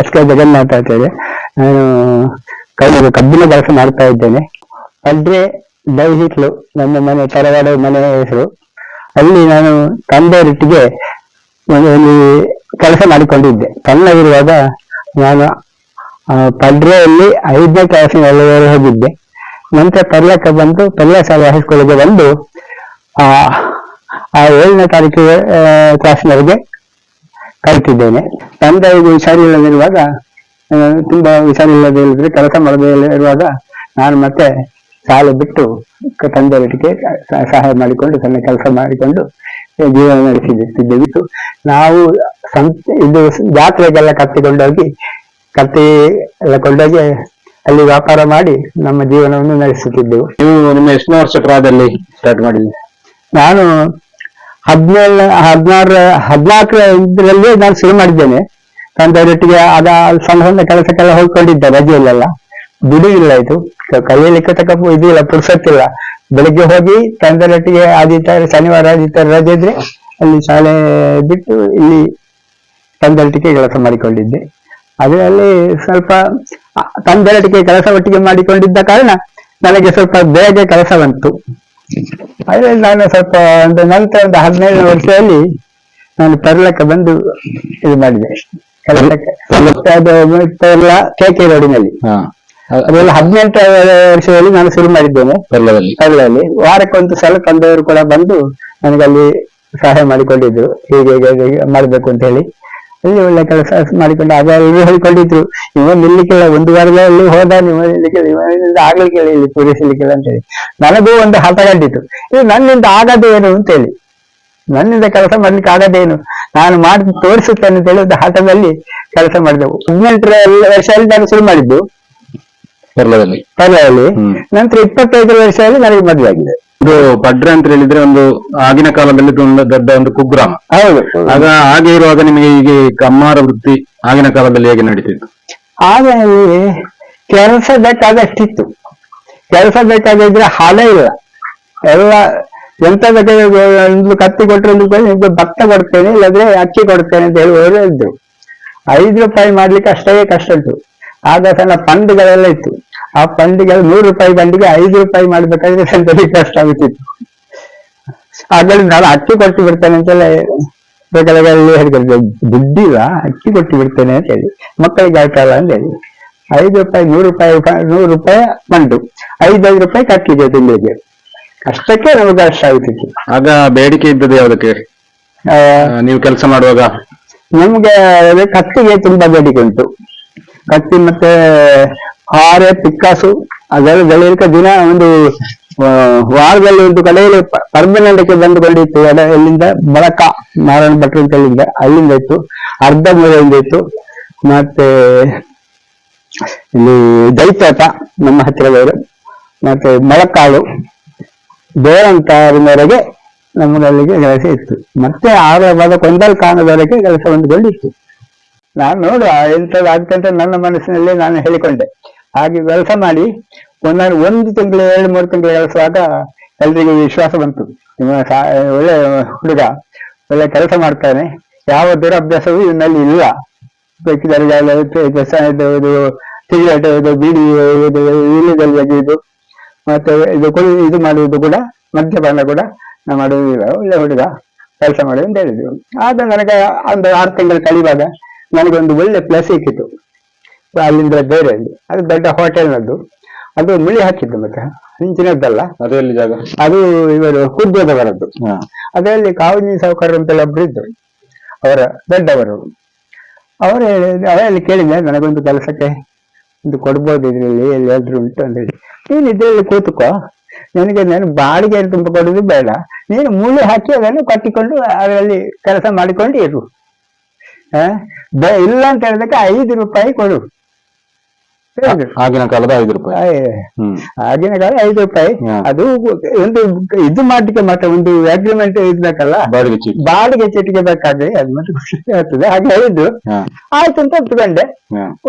S K ಅಂತ ಹೇಳಿ ನಾನು ಕೈ ಕಬ್ಬಿನ ಕೆಲಸ ಮಾಡ್ತಾ ಇದ್ದೇನೆ. ಅಲ್ದ್ರೆ ದೈಹಿತ್ಲು ನಮ್ಮ ಮನೆ, ತರವಾಡ ಮನೆ ಹೆಸರು. ಅಲ್ಲಿ ನಾನು ತಂದೆಯೊಟ್ಟಿಗೆ ಒಂದು ಕೆಲಸ ಮಾಡಿಕೊಂಡಿದ್ದೆ. ಸಣ್ಣಗಿರುವಾಗ ನಾನು ಪಡ್ರೆಯಲ್ಲಿ ಐದನೇ ಕ್ಲಾಸಿನಲ್ಲಿವರೆಗೆ ಹೋಗಿದ್ದೆ. ನಂತರ ಪರ್ಯಾಕ ಬಂದು ಪರ್ಯಾ ಶಾಲೆ ಹೈಸ್ಕೂಲಿಗೆ ಬಂದು, ಆ ಆ ಏಳನೇ ತಾರೀಕು ಕ್ಲಾಸ್ನವರಿಗೆ ಕಲಿತಿದ್ದೇನೆ ತಂದೆ ಇದು ಹುಷಾರಿಲ್ಲದಿರುವಾಗ ತುಂಬಾ ಹುಷಾರಿಲ್ಲದೆ ಇಲ್ಲದ್ರೆ ಕೆಲಸ ಮಾಡದೇ ಇರುವಾಗ ನಾನು ಮತ್ತೆ ಸಾಲ ಬಿಟ್ಟು ತಂದೆ ಬಿಟ್ಟಿಗೆ ಸಹಾಯ ಮಾಡಿಕೊಂಡು ಸಣ್ಣ ಕೆಲಸ ಮಾಡಿಕೊಂಡು ಜೀವನ ನಡೆಸಿದ್ದೆ. ಬಿಟ್ಟು ನಾವು ಸಂತ ಇದು ಜಾತ್ರೆಗೆಲ್ಲ ಕತ್ತಿಕೊಂಡೋಗಿ ಕತ್ತಿ ಎಲ್ಲ ಕೊಂಡೋಗಿ ಅಲ್ಲಿ ವ್ಯಾಪಾರ ಮಾಡಿ ನಮ್ಮ ಜೀವನವನ್ನು ನಡೆಸುತ್ತಿದ್ದೆವು. ನೀವು ನಿಮ್ಮ ಎಷ್ಟನೇ ವರ್ಷ ಪ್ರಾಯದಲ್ಲಿ ಸ್ಟಾರ್ಟ್ ಮಾಡಿದ್ರಿ. ನಾನು ಹದಿನೇಳು, ಹದಿನಾರು ಹದಿನಾಲ್ಕರ ಇದರಲ್ಲಿ ನಾನು ಶುರು ಮಾಡಿದ್ದೇನೆ. ತಂದೆಯವರೊಟ್ಟಿಗೆ ಅದ ಸಣ್ಣ ಸಣ್ಣ ಕೆಲಸಕ್ಕೆಲ್ಲ ಹೋಗ್ಕೊಂಡಿದ್ದೆ ರಜೆಯಲ್ಲೆಲ್ಲ. ಬಿಡುವಿಲ್ಲ ಇದು. ಕಲಿಯಲಿಕ್ಕೆ ತಕ್ಕ ಇಲ್ಲ ಪುರ್ಸತ್ತಿಲ್ಲ. ಬೆಳಿಗ್ಗೆ ಹೋಗಿ ತಂದೆಯೊಟ್ಟಿಗೆ ಆದಿತ್ಯ ಶನಿವಾರ ಆದಿತ್ಯ ರಜೆ ಇದ್ರೆ ಅಲ್ಲಿ ಶಾಲೆ ಬಿಟ್ಟು ಇಲ್ಲಿ ತಂದೆಯೊಟ್ಟಿಗೆ ಕೆಲಸ ಮಾಡಿಕೊಂಡಿದ್ದೆ. ಅದರಲ್ಲಿ ಸ್ವಲ್ಪ ತಂದೆಯೊಟ್ಟಿಗೆ ಕೆಲಸ ಒಟ್ಟಿಗೆ ಮಾಡಿಕೊಂಡಿದ್ದ ಕಾರಣ ನನಗೆ ಸ್ವಲ್ಪ ಬೇಗ ಕೆಲಸ ಬಂತು. ಅದರಲ್ಲಿ ನಾನು ಸ್ವಲ್ಪ ಒಂದು ನಂತರ ಒಂದು ಹದಿನೈದು ವರ್ಷದಲ್ಲಿ ನಾನು ಪರ್ಲಕ್ಕೆ ಬಂದು ಇದು ಮಾಡಿದೆ. ಕೆಲಸಕ್ಕೆ. ಮತ್ತೆ ಅದು ಎಲ್ಲ ಕೆ ಕೆ ರೋಡಿನಲ್ಲಿ. ಹಾ. ಅದೆಲ್ಲ ಹದಿನೆಂಟು ವರ್ಷದಲ್ಲಿ ನಾನು ಶುರು ಮಾಡಿದ್ದೇನೆ. ಪರ್ಲದಲ್ಲಿ ಪರ್ಲಲ್ಲಿ ವಾರಕ್ಕೊಂದು ಸಲ ತಂದವರು ಕೂಡ ಬಂದು ನನಗಲ್ಲಿ ಸಹಾಯ ಮಾಡಿಕೊಂಡಿದ್ರು. ಹೀಗೆ ಹೀಗೆ ಮಾಡ್ಬೇಕು ಅಂತ ಹೇಳಿ. ಅಲ್ಲಿ ಒಳ್ಳೆ ಕೆಲಸ ಮಾಡಿಕೊಂಡು ಆಗ ಎಲ್ಲರೂ ಹೇಳಿಕೊಂಡಿದ್ರು ಇವ ನಿಲ್ಲಿಕ್ಕಿಲ್ಲ ಒಂದು ವಾರದಲ್ಲಿ ಹೋದ ನೀವು ನಿಲ್ಲಿಕ್ಕಿಲ್ಲ ಇವನಿಂದ ಆಗ್ಲಿಕ್ಕಿಲ್ಲ ಇಲ್ಲಿ ಪೂರೈಸಲಿಕ್ಕಿಲ್ಲ ಅಂತ ಹೇಳಿ. ನನಗೂ ಒಂದು ಕಂಡಿತು ಇದು ನನ್ನಿಂದ ಆಗದೇನು ಅಂತ ಹೇಳಿ. ನನ್ನಿಂದ ಕೆಲಸ ಮಾಡ್ಲಿಕ್ಕೆ ಆಗದೇನು ನಾನು ಮಾಡಿ ತೋರಿಸುತ್ತೇನೆ ಅಂತ ಹೇಳಿ ಒಂದು ಹಠದಲ್ಲಿ ಕೆಲಸ ಮಾಡಿದೆವು ಹದಿನೆಂಟರ ವರ್ಷದಲ್ಲಿ ನಾನು ಶುರು ಮಾಡಿದ್ದು. ಪರ್ಲದಲ್ಲಿ. ಪರ್ಲದಲ್ಲಿ. ನಂತರ ಇಪ್ಪತ್ತೈದು ವರ್ಷದಲ್ಲಿ ನನಗೆ ಮದುವೆ ಆಗಿದೆ. ಇದು ಭಡ್ರ ಅಂತ ಹೇಳಿದ್ರೆ ಒಂದು ಆಗಿನ ಕಾಲದಲ್ಲಿ ಒಂದು ದೊಡ್ಡ ಒಂದು ಕುಗ್ರಾಮ. ಹೌದು. ಆಗ ಹಾಗೆ ಇರುವಾಗ ನಿಮಗೆ ಈಗ ಕಮ್ಮಾರ ವೃತ್ತಿ ಆಗಿನ ಕಾಲದಲ್ಲಿ ಹೇಗೆ ನಡೀತಿತ್ತು? ಆಗ ಕೆಲಸ ಕೆಲಸ ಬೇಕಾದಷ್ಟಿತ್ತು. ಕೆಲಸ ಬೇಕಾಗಿದ್ರೆ ಹಾಳೆ ಇಲ್ಲ. ಎಲ್ಲ ಎಂತ ಬೇಕಾದ್ರೆ ಒಂದು ಕತ್ತಿ ಕೊಟ್ಟರೆ ಒಂದು ರೂಪಾಯಿ ನಿಮ್ಗೆ ಭತ್ತ ಕೊಡ್ತೇನೆ ಇಲ್ಲದ್ರೆ ಅಕ್ಕಿ ಕೊಡ್ತೇನೆ ಅಂತ ಹೇಳುವವರು ಇದ್ರು ಐದು ರೂಪಾಯಿ ಮಾಡ್ಲಿಕ್ಕೆ ಅಷ್ಟೇ ಕಷ್ಟ ಉಂಟು ಆಗ ಸಣ್ಣ ಫಂಡ್ಗಳೆಲ್ಲ ಇತ್ತು. ಆ ಬಂಡಿಗೆ ನೂರು ರೂಪಾಯಿ ಬಂಡಿಗೆ ಐದು ರೂಪಾಯಿ ಮಾಡ್ಬೇಕಾದ್ರೆ ಸಂತೋಷ ಕಷ್ಟ ಆಗುತ್ತಿತ್ತು ಆಗಲಿ ನಾನು ಅಕ್ಕಿ ಕೊಟ್ಟು ಬಿಡ್ತೇನೆ ಅಂತೆಲ್ಲ ಬೇಕಾದಲ್ಲಿ ಹೇಳಿದ್ರು. ದುಡ್ಡಿಲ್ಲ ಅಕ್ಕಿ ಕೊಟ್ಟು ಬಿಡ್ತೇನೆ ಅಂತ ಹೇಳಿ. ಮಕ್ಕಳಿಗೆ ಆಯ್ತಲ್ಲ ಅಂತ ಹೇಳಿ. ಐದು ರೂಪಾಯಿ ನೂರು ರೂಪಾಯಿ ನೂರು ರೂಪಾಯಿ ಬಂಡು ಐದೈದು ರೂಪಾಯಿ ಕಟ್ಟಿದೆ ತಿಂಗಳಿಗೆ. ಅಷ್ಟಕ್ಕೆ ನಮಗೆ ಕಷ್ಟ ಆಗುತ್ತಿತ್ತು ಆಗ ಬೇಡಿಕೆ ಇದ್ದದ್ದು ಯಾವುದಕ್ಕೆ? ನೀವು ಕೆಲಸ ಮಾಡುವಾಗ? ನಮ್ಗೆ ಕತ್ತಿಗೆ ತುಂಬಾ ಬೇಡಿಕೆ ಉಂಟು. ಕತ್ತಿ ಮತ್ತೆ ಹಾರೆ, ಪಿಕ್ಕಾಸು ಬೆಳೆಯಲಿಕ್ಕೆ ದಿನ ಒಂದು ವಾರದಲ್ಲಿ ಒಂದು ಕಡೆಯಲ್ಲಿ ಪರ್ಮನೆಂಟ್ಗೆ ಬಂದುಕೊಂಡಿತ್ತು ಅದ ಎಲ್ಲಿಂದ? ಬಳಕ, ನಾರಾಯಣ ಭಟ್ರು ಅಂತ ಹೇಳಿದ್ದ. ಅಲ್ಲಿಂದ ಇತ್ತು ಅರ್ಧ ಮೂಲೆಯಿಂದ ಇತ್ತು ಮತ್ತೆ, ಇಲ್ಲಿ ದೈತಾತ ನಮ್ಮ ಹತ್ತಿರದವರು. ಮತ್ತೆ ಮೊಳಕಾಳು ಬೇರಂತಾರಿನವರೆಗೆ ನಮ್ಮಲ್ಲಿಗೆ ಕೆಲಸ ಇತ್ತು. ಮತ್ತೆ ಆರವಾದ ಕೊಂದಲ್ ಕಾಣದವರೆಗೆ ಕೆಲಸ ಹೊಂದಿಕೊಂಡಿತ್ತು ನಾನು ನೋಡುವ ಎಂಥದ್ದು ಆಗ್ತಂತ ನನ್ನ ಮನಸ್ಸಿನಲ್ಲಿ ನಾನು ಹೇಳಿಕೊಂಡೆ. ಹಾಗೆ ಕೆಲಸ ಮಾಡಿ ಒಂದೊಂದು ಒಂದು ತಿಂಗಳು, ಎರಡು, ಮೂರು ತಿಂಗಳು ಕೆಲಸವಾಗ ಎಲ್ರಿಗೂ ವಿಶ್ವಾಸ ಬಂತು. ಒಳ್ಳೆ ಹುಡುಗ, ಒಳ್ಳೆ ಕೆಲಸ ಮಾಡ್ತಾನೆ. ಯಾವ ದುರಭ್ಯಾಸವೂ ಇವನಲ್ಲಿ ಇಲ್ಲ. ಬೇಕಿದ್ದಾರೆ ಇದು ಇದು ಸಿಗರೇಟ್ ಇದು ಬೀಡಿ, ಇದು ತೆಗೆಯುವುದು ಮತ್ತೆ ಇದು ಇದು ಮಾಡುವುದು ಕೂಡ, ಮದ್ಯಪಾನ ಕೂಡ ನಾವು ಮಾಡುವುದಿಲ್ಲ ಒಳ್ಳೆ ಹುಡುಗ, ಕೆಲಸ ಮಾಡಿ ಅಂತ ಹೇಳಿದ್ರು. ಆದ ನನಗೆ ಒಂದು ಆರು ತಿಂಗಳು ಕಳಿವಾಗ ನನಗೊಂದು ಒಳ್ಳೆ ಪ್ಲೇಸ್ ಸಿಕ್ಕಿತ್ತು ಅಲ್ಲಿಂದ ಬೇರೆ ಅಲ್ಲಿ. ಅದು ದೊಡ್ಡ ಹೋಟೆಲ್ನದ್ದು ಅದು ಮುಳಿ ಹಾಕಿದ್ದು ಮತ್ತೆ. ಹಿಂಚಿನದ್ದಲ್ಲ. ಅದು ಎಲ್ಲಿ ಜಾಗ? ಅದು ಇವರು ಹುದ್ದೋದವರದ್ದು ಹಾ. ಅದರಲ್ಲಿ ಕಾವಿನಿ ಸಾವುಕಾರ ಅಂತೆಲ್ಲ ಒಬ್ರು ಇದ್ರು. ಅವರ ದೊಡ್ಡವರು. ಅವರು ಹೇಳಿದ್ರು ಅವರಲ್ಲಿ ಕೇಳಿದೆ ನನಗೊಂದು ಕೆಲಸಕ್ಕೆ ಒಂದು ಕೊಡ್ಬೋದು ಇದರಲ್ಲಿ ಎಲ್ಲಿಯಾದ್ರೂ ಉಂಟು ಅಂತ ಹೇಳಿ. ನೀನು ಇದರಲ್ಲಿ ಕೂತುಕೋ. ನನಗೆ ನಾನು ಬಾಡಿಗೆ ತುಂಬ ಕೊಡೋದು ಬೇಡ. ನೀನು ಮುಳ್ಳು ಹಾಕಿ ಅದನ್ನು ಕಟ್ಟಿಕೊಂಡು ಅದರಲ್ಲಿ ಕೆಲಸ ಮಾಡಿಕೊಂಡು ಇರು. ಇಲ್ಲ ಅಂತ ಹೇಳಿದಕ್ಕೆ ಐದು ರೂಪಾಯಿ ಕೊಡು. ಆಗಿನ ಕಾಲದ ಐದು ರೂಪಾಯಿ. ಆಗಿನ ಕಾಲ ಐದು ರೂಪಾಯಿ. ಅದು ಒಂದು ಇದು ಮಾಡ್ಲಿಕ್ಕೆ ಮಾತ್ರ ಒಂದು ಅಗ್ರಿಮೆಂಟ್ ಇರ್ಬೇಕಲ್ಲ? ಬಾಡಿಗೆ ಬಾಡಿಗೆ ಚೀಟಿಗೆ ಬೇಕಾದ್ರೆ ಅದು ಮತ್ತೆ ಖುಷಿ ಆಗ್ತದೆ. ಹಾಗೆ ಹೇಳಿದ್ದು. ಆಯ್ತು ಅಂತ ಒಪ್ಪಿಕೊಂಡೆ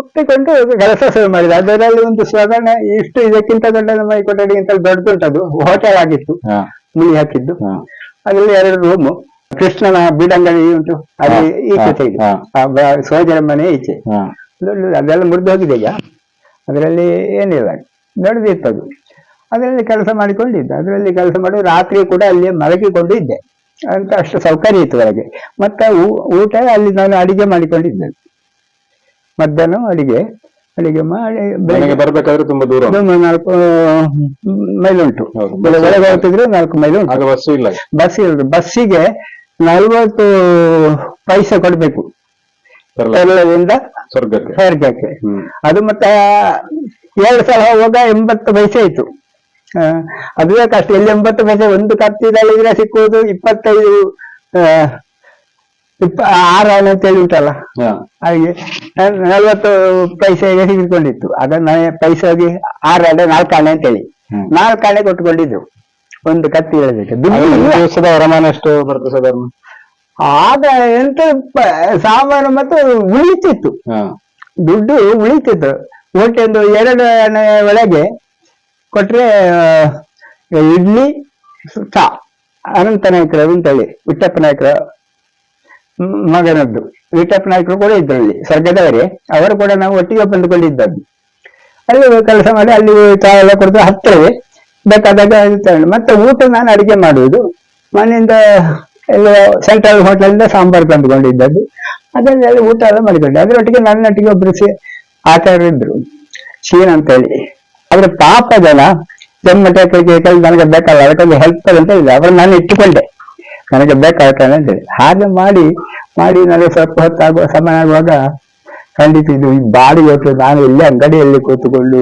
ಒಪ್ಪಿಕೊಂಡು ಕೆಲಸ ಶುರು ಮಾಡಿದೆ. ಅದರಲ್ಲಿ ಒಂದು ಸಾಧಾರಣ ಇಷ್ಟು ಇದಕ್ಕಿಂತ ದೊಡ್ಡ ನಮ್ಮ ಈ ಕೊಠಡಿಗಿಂತ ದೊಡ್ಡದುಂಟದು. ಹೋಟೆಲ್ ಆಗಿತ್ತು. ಮುಳಿ ಹಾಕಿದ್ದು. ಅದರಲ್ಲಿ ಎರಡು ರೂಮು ಕೃಷ್ಣನ ಬೀಡಂಗಡಿ ಉಂಟು. ಅಲ್ಲಿ ಈಚೆ ಸೈಡ್. ಸೋದರ ಮನೆ ಈಚೆ. ಅದೆಲ್ಲ ಮುರಿದು ಹೋಗಿದೆ ಈಗ. ಅದರಲ್ಲಿ ಏನಿಲ್ಲ ನಡೆದಿತ್ತದು. ಅದು ಅದರಲ್ಲಿ ಕೆಲಸ ಮಾಡಿಕೊಂಡಿದ್ದೆ. ಅದರಲ್ಲಿ ಕೆಲಸ ಮಾಡಿ ರಾತ್ರಿ ಕೂಡ ಅಲ್ಲಿ ಮಲಗಿಕೊಂಡು ಇದ್ದೆ ಅಂತ ಅಷ್ಟು ಸೌಕರ್ಯ ಇತ್ತು ಒಳಗೆ ಮತ್ತೆ ಊಟ ಅಲ್ಲಿ ನಾನು ಅಡಿಗೆ ಮಾಡಿಕೊಂಡಿದ್ದೆ. ಮಧ್ಯಾಹ್ನ ಅಡಿಗೆ ಅಡಿಗೆ ಮಾಡಿ ಬೆಳಿಗ್ಗೆ ಬರ್ಬೇಕಾದ್ರೆ ತುಂಬಾ ದೂರ ನಾಲ್ಕು ಮೈಲ್ ಉಂಟು. ಒಳಗೆ ಹೋಗ್ತಿದ್ರೆ ನಾಲ್ಕು ಮೈಲ್ ಉಂಟು. ಬಸ್ಸು ಇಲ್ಲ. ಬಸ್ ಇರೋದು ಬಸ್ಸಿಗೆ ನಲ್ವತ್ತು ಪೈಸೆ ಕೊಡ್ಬೇಕು. ಎಲ್ಲದಿಂದ ಸ್ವರ್ಗಕ್ಕೆ. ಸ್ವರ್ಗಕ್ಕೆ. ಅದು ಮತ್ತೆ ಎರಡು ಸಲ ಹೋಗ ಎಂಬತ್ತು ಪೈಸೆ ಆಯ್ತು. ಅದುವೇ ಕಷ್ಟ ಎಲ್ಲಿ ಎಂಬತ್ತು ಪೈಸೆ? ಒಂದು ಕತ್ತಿದಲ್ಲಿದ್ರೆ ಸಿಕ್ಕುವುದು ಇಪ್ಪತ್ತೈದು ಇಪ್ಪ ಆರು ಅಂತ ಅಂತೇಳಿ ಉಂಟಲ್ಲ ಹಾಗೆ ನಲ್ವತ್ತು ಪೈಸೆಗೆ ಸಿಗಿಕೊಂಡಿತ್ತು ಅದನ್ನ ಪೈಸೆ ಹೋಗಿ ಆರು ಆಣೆ ನಾಲ್ಕು ಕಾಣೆ ಅಂತೇಳಿ ಹೇಳಿ. ನಾಲ್ಕು ಕಾಣೆ ಕೊಟ್ಟುಕೊಂಡಿದ್ರು ಒಂದು ಕತ್ತಿ ಹೇಳಬೇಕು ವರಮಾನ ಎಷ್ಟು ಬರ್ತದೆ ಸಾಧಾರಣ? ಆಗ ಎಂತ ಸಾಮಾನು ಮತ್ತು ಉಳಿತಿತ್ತು. ದುಡ್ಡು ಉಳಿತಿತ್ತು. ಒಟ್ಟು ಒಂದು ಎರಡು ಒಳಗೆ ಕೊಟ್ರೆ ಇಡ್ಲಿ ಚಾ ಅನಂತ ನಾಯ್ಕರ ಅಂತೇಳಿ ವಿಠಪ್ಪ ನಾಯಕರ ಮಗನದ್ದು. ವಿಠಪ್ಪ ನಾಯಕರು ಕೂಡ ಇದ್ರಲ್ಲಿ ಸ್ವರ್ಗದವರೇ. ಅವರು ಕೂಡ ನಾವು ಒಟ್ಟಿಗೆ ಬಂದುಕೊಂಡಿದ್ದದ್ದು ಅಲ್ಲಿ ಕೆಲಸ ಮಾಡಿ ಅಲ್ಲಿ ಚಾ ಎಲ್ಲ ಕೊಡ್ತು ಹತ್ತಿರವೇ ಬೇಕಾದಾಗ ಮತ್ತೆ ಊಟ ನಾನು ಅಡಿಗೆ ಮಾಡುವುದು. ಮನೆಯಿಂದ ಎಲ್ಲ ಸೆಂಟ್ರಲ್ ಹೋಟೆಲಿಂದ ಸಾಂಬಾರ್ ತಂದುಕೊಂಡಿದ್ದದ್ದು ಅದನ್ನೆಲ್ಲ ಊಟ ಎಲ್ಲ ಮಾಡಿಕೊಂಡೆ. ಅದರೊಟ್ಟಿಗೆ ನನ್ನೊಟ್ಟಿಗೆ ಒಬ್ರು ಸಿ ಆಚಾರ್ಯರು ಇದ್ರು. ಶೀನ್ ಅಂತ ಹೇಳಿ. ಅವ್ರ ಪಾಪ ಜನ ಜನ್ಮಟಕ್ಕೆ ಕೆಲಸ ನನಗೆ ಬೇಕಲ್ಲ ಅದಕ್ಕೊಂದು ಹೆಲ್ಪ್ ಅಂತ ಹೇಳಿದೆ ಅವ್ರು ನಾನು ಇಟ್ಟುಕೊಂಡೆ. ನನಗೆ ಬೇಕಾಗ್ತಾನೆ ಅಂತ ಹೇಳಿ ಹಾಗೆ ಮಾಡಿ ಮಾಡಿ ನನಗೆ ಸ್ವಲ್ಪ ಹೊತ್ತಾಗುವ, ಸಮಯ ಆಗುವಾಗ ಖಂಡಿತ ಇದು ಈ ಬಾಡಿಗೆ ಹೊತ್ತು ನಾನು ಇಲ್ಲೇ ಅಂಗಡಿಯಲ್ಲಿ ಕೂತುಕೊಂಡು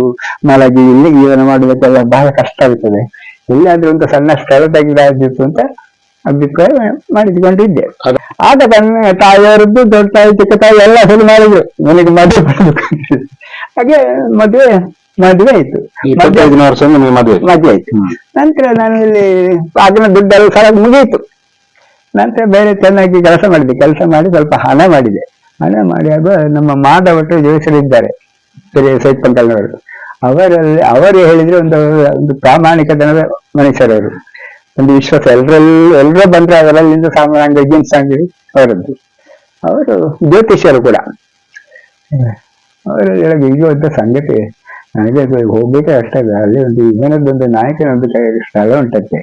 ಮಲಗಿ, ಇಲ್ಲಿ ಜೀವನ ಮಾಡಬೇಕೆಲ್ಲ ಬಹಳ ಕಷ್ಟ ಆಗ್ತದೆ. ಎಲ್ಲಿಯಾದ್ರೂ ಒಂದು ಸಣ್ಣ ಸ್ಥಳ ತೆಗೆದಾಗಿತ್ತು ಅಂತ ಅಭಿಪ್ರಾಯ ಮಾಡಿಕೊಂಡಿದ್ದೆ ಅದು- ಆಗ ತನ್ನ ತಾಯಿಯವರದ್ದು ದೊಡ್ಡ ತಾಯಿ ಚಿಕ್ಕ ತಾಯಿ ಎಲ್ಲ ಹೆಲ್ಪ್ ಮಾಡಿದ್ರು. ನನಗೆ ಮದುವೆ ಮಾಡ್ಬೇಕು. ಹಾಗೆ ಮದುವೆ ಮದುವೆ ಆಯ್ತು. ಮದುವೆ ಆಯ್ತು. ನಂತರ ನಾನು ಇಲ್ಲಿ ಆಗಿನ ದುಡ್ಡೆಲ್ಲ ಸಲ ಮುಗಿಯಿತು. ನಂತರ ಬೇರೆ ಚೆನ್ನಾಗಿ ಕೆಲಸ ಮಾಡಿದೆ. ಕೆಲಸ ಮಾಡಿ ಸ್ವಲ್ಪ ಹಣ ಮಾಡಿದೆ. ಹಣ ಮಾಡಿದಾಗ ನಮ್ಮ ಮಾಧವಟ್ಟು ಜೋಯಿಸರಿದ್ದಾರೆ ಸರಿ ಸೈಪಂಕಲ್ನವರು ಅವರಲ್ಲಿ ಅವರು ಹೇಳಿದ್ರೆ ಒಂದು ಒಂದು ಪ್ರಾಮಾಣಿಕ ಜನದ ಮನುಷ್ಯರವರು. ಒಂದು ವಿಶ್ವಾಸ ಎಲ್ಲರಲ್ಲೂ ಎಲ್ಲರೂ ಬಂದ್ರೆ ಅದರಲ್ಲಿ ಸಾಮಾನ್ಯ ಅಂಗಡಿ ಜೀನ್ಸ್ ಅಂಗಡಿ ಅವರದ್ದು ಅವರು ಜ್ಯೋತಿಷ್ಯರು ಕೂಡ. ಅವರು ಹೇಳೋದು ಈಗ ಒಂದು ಸಂಗತಿ. ನನಗೆ ಹೋಗ್ಬೇಕೆ ಅಷ್ಟೇ, ಅಲ್ಲ. ಒಂದು ಇವನದ್ದೊಂದು ನಾಯಕನೊಂದು ಸ್ಥಳ ಉಂಟಂತೆ.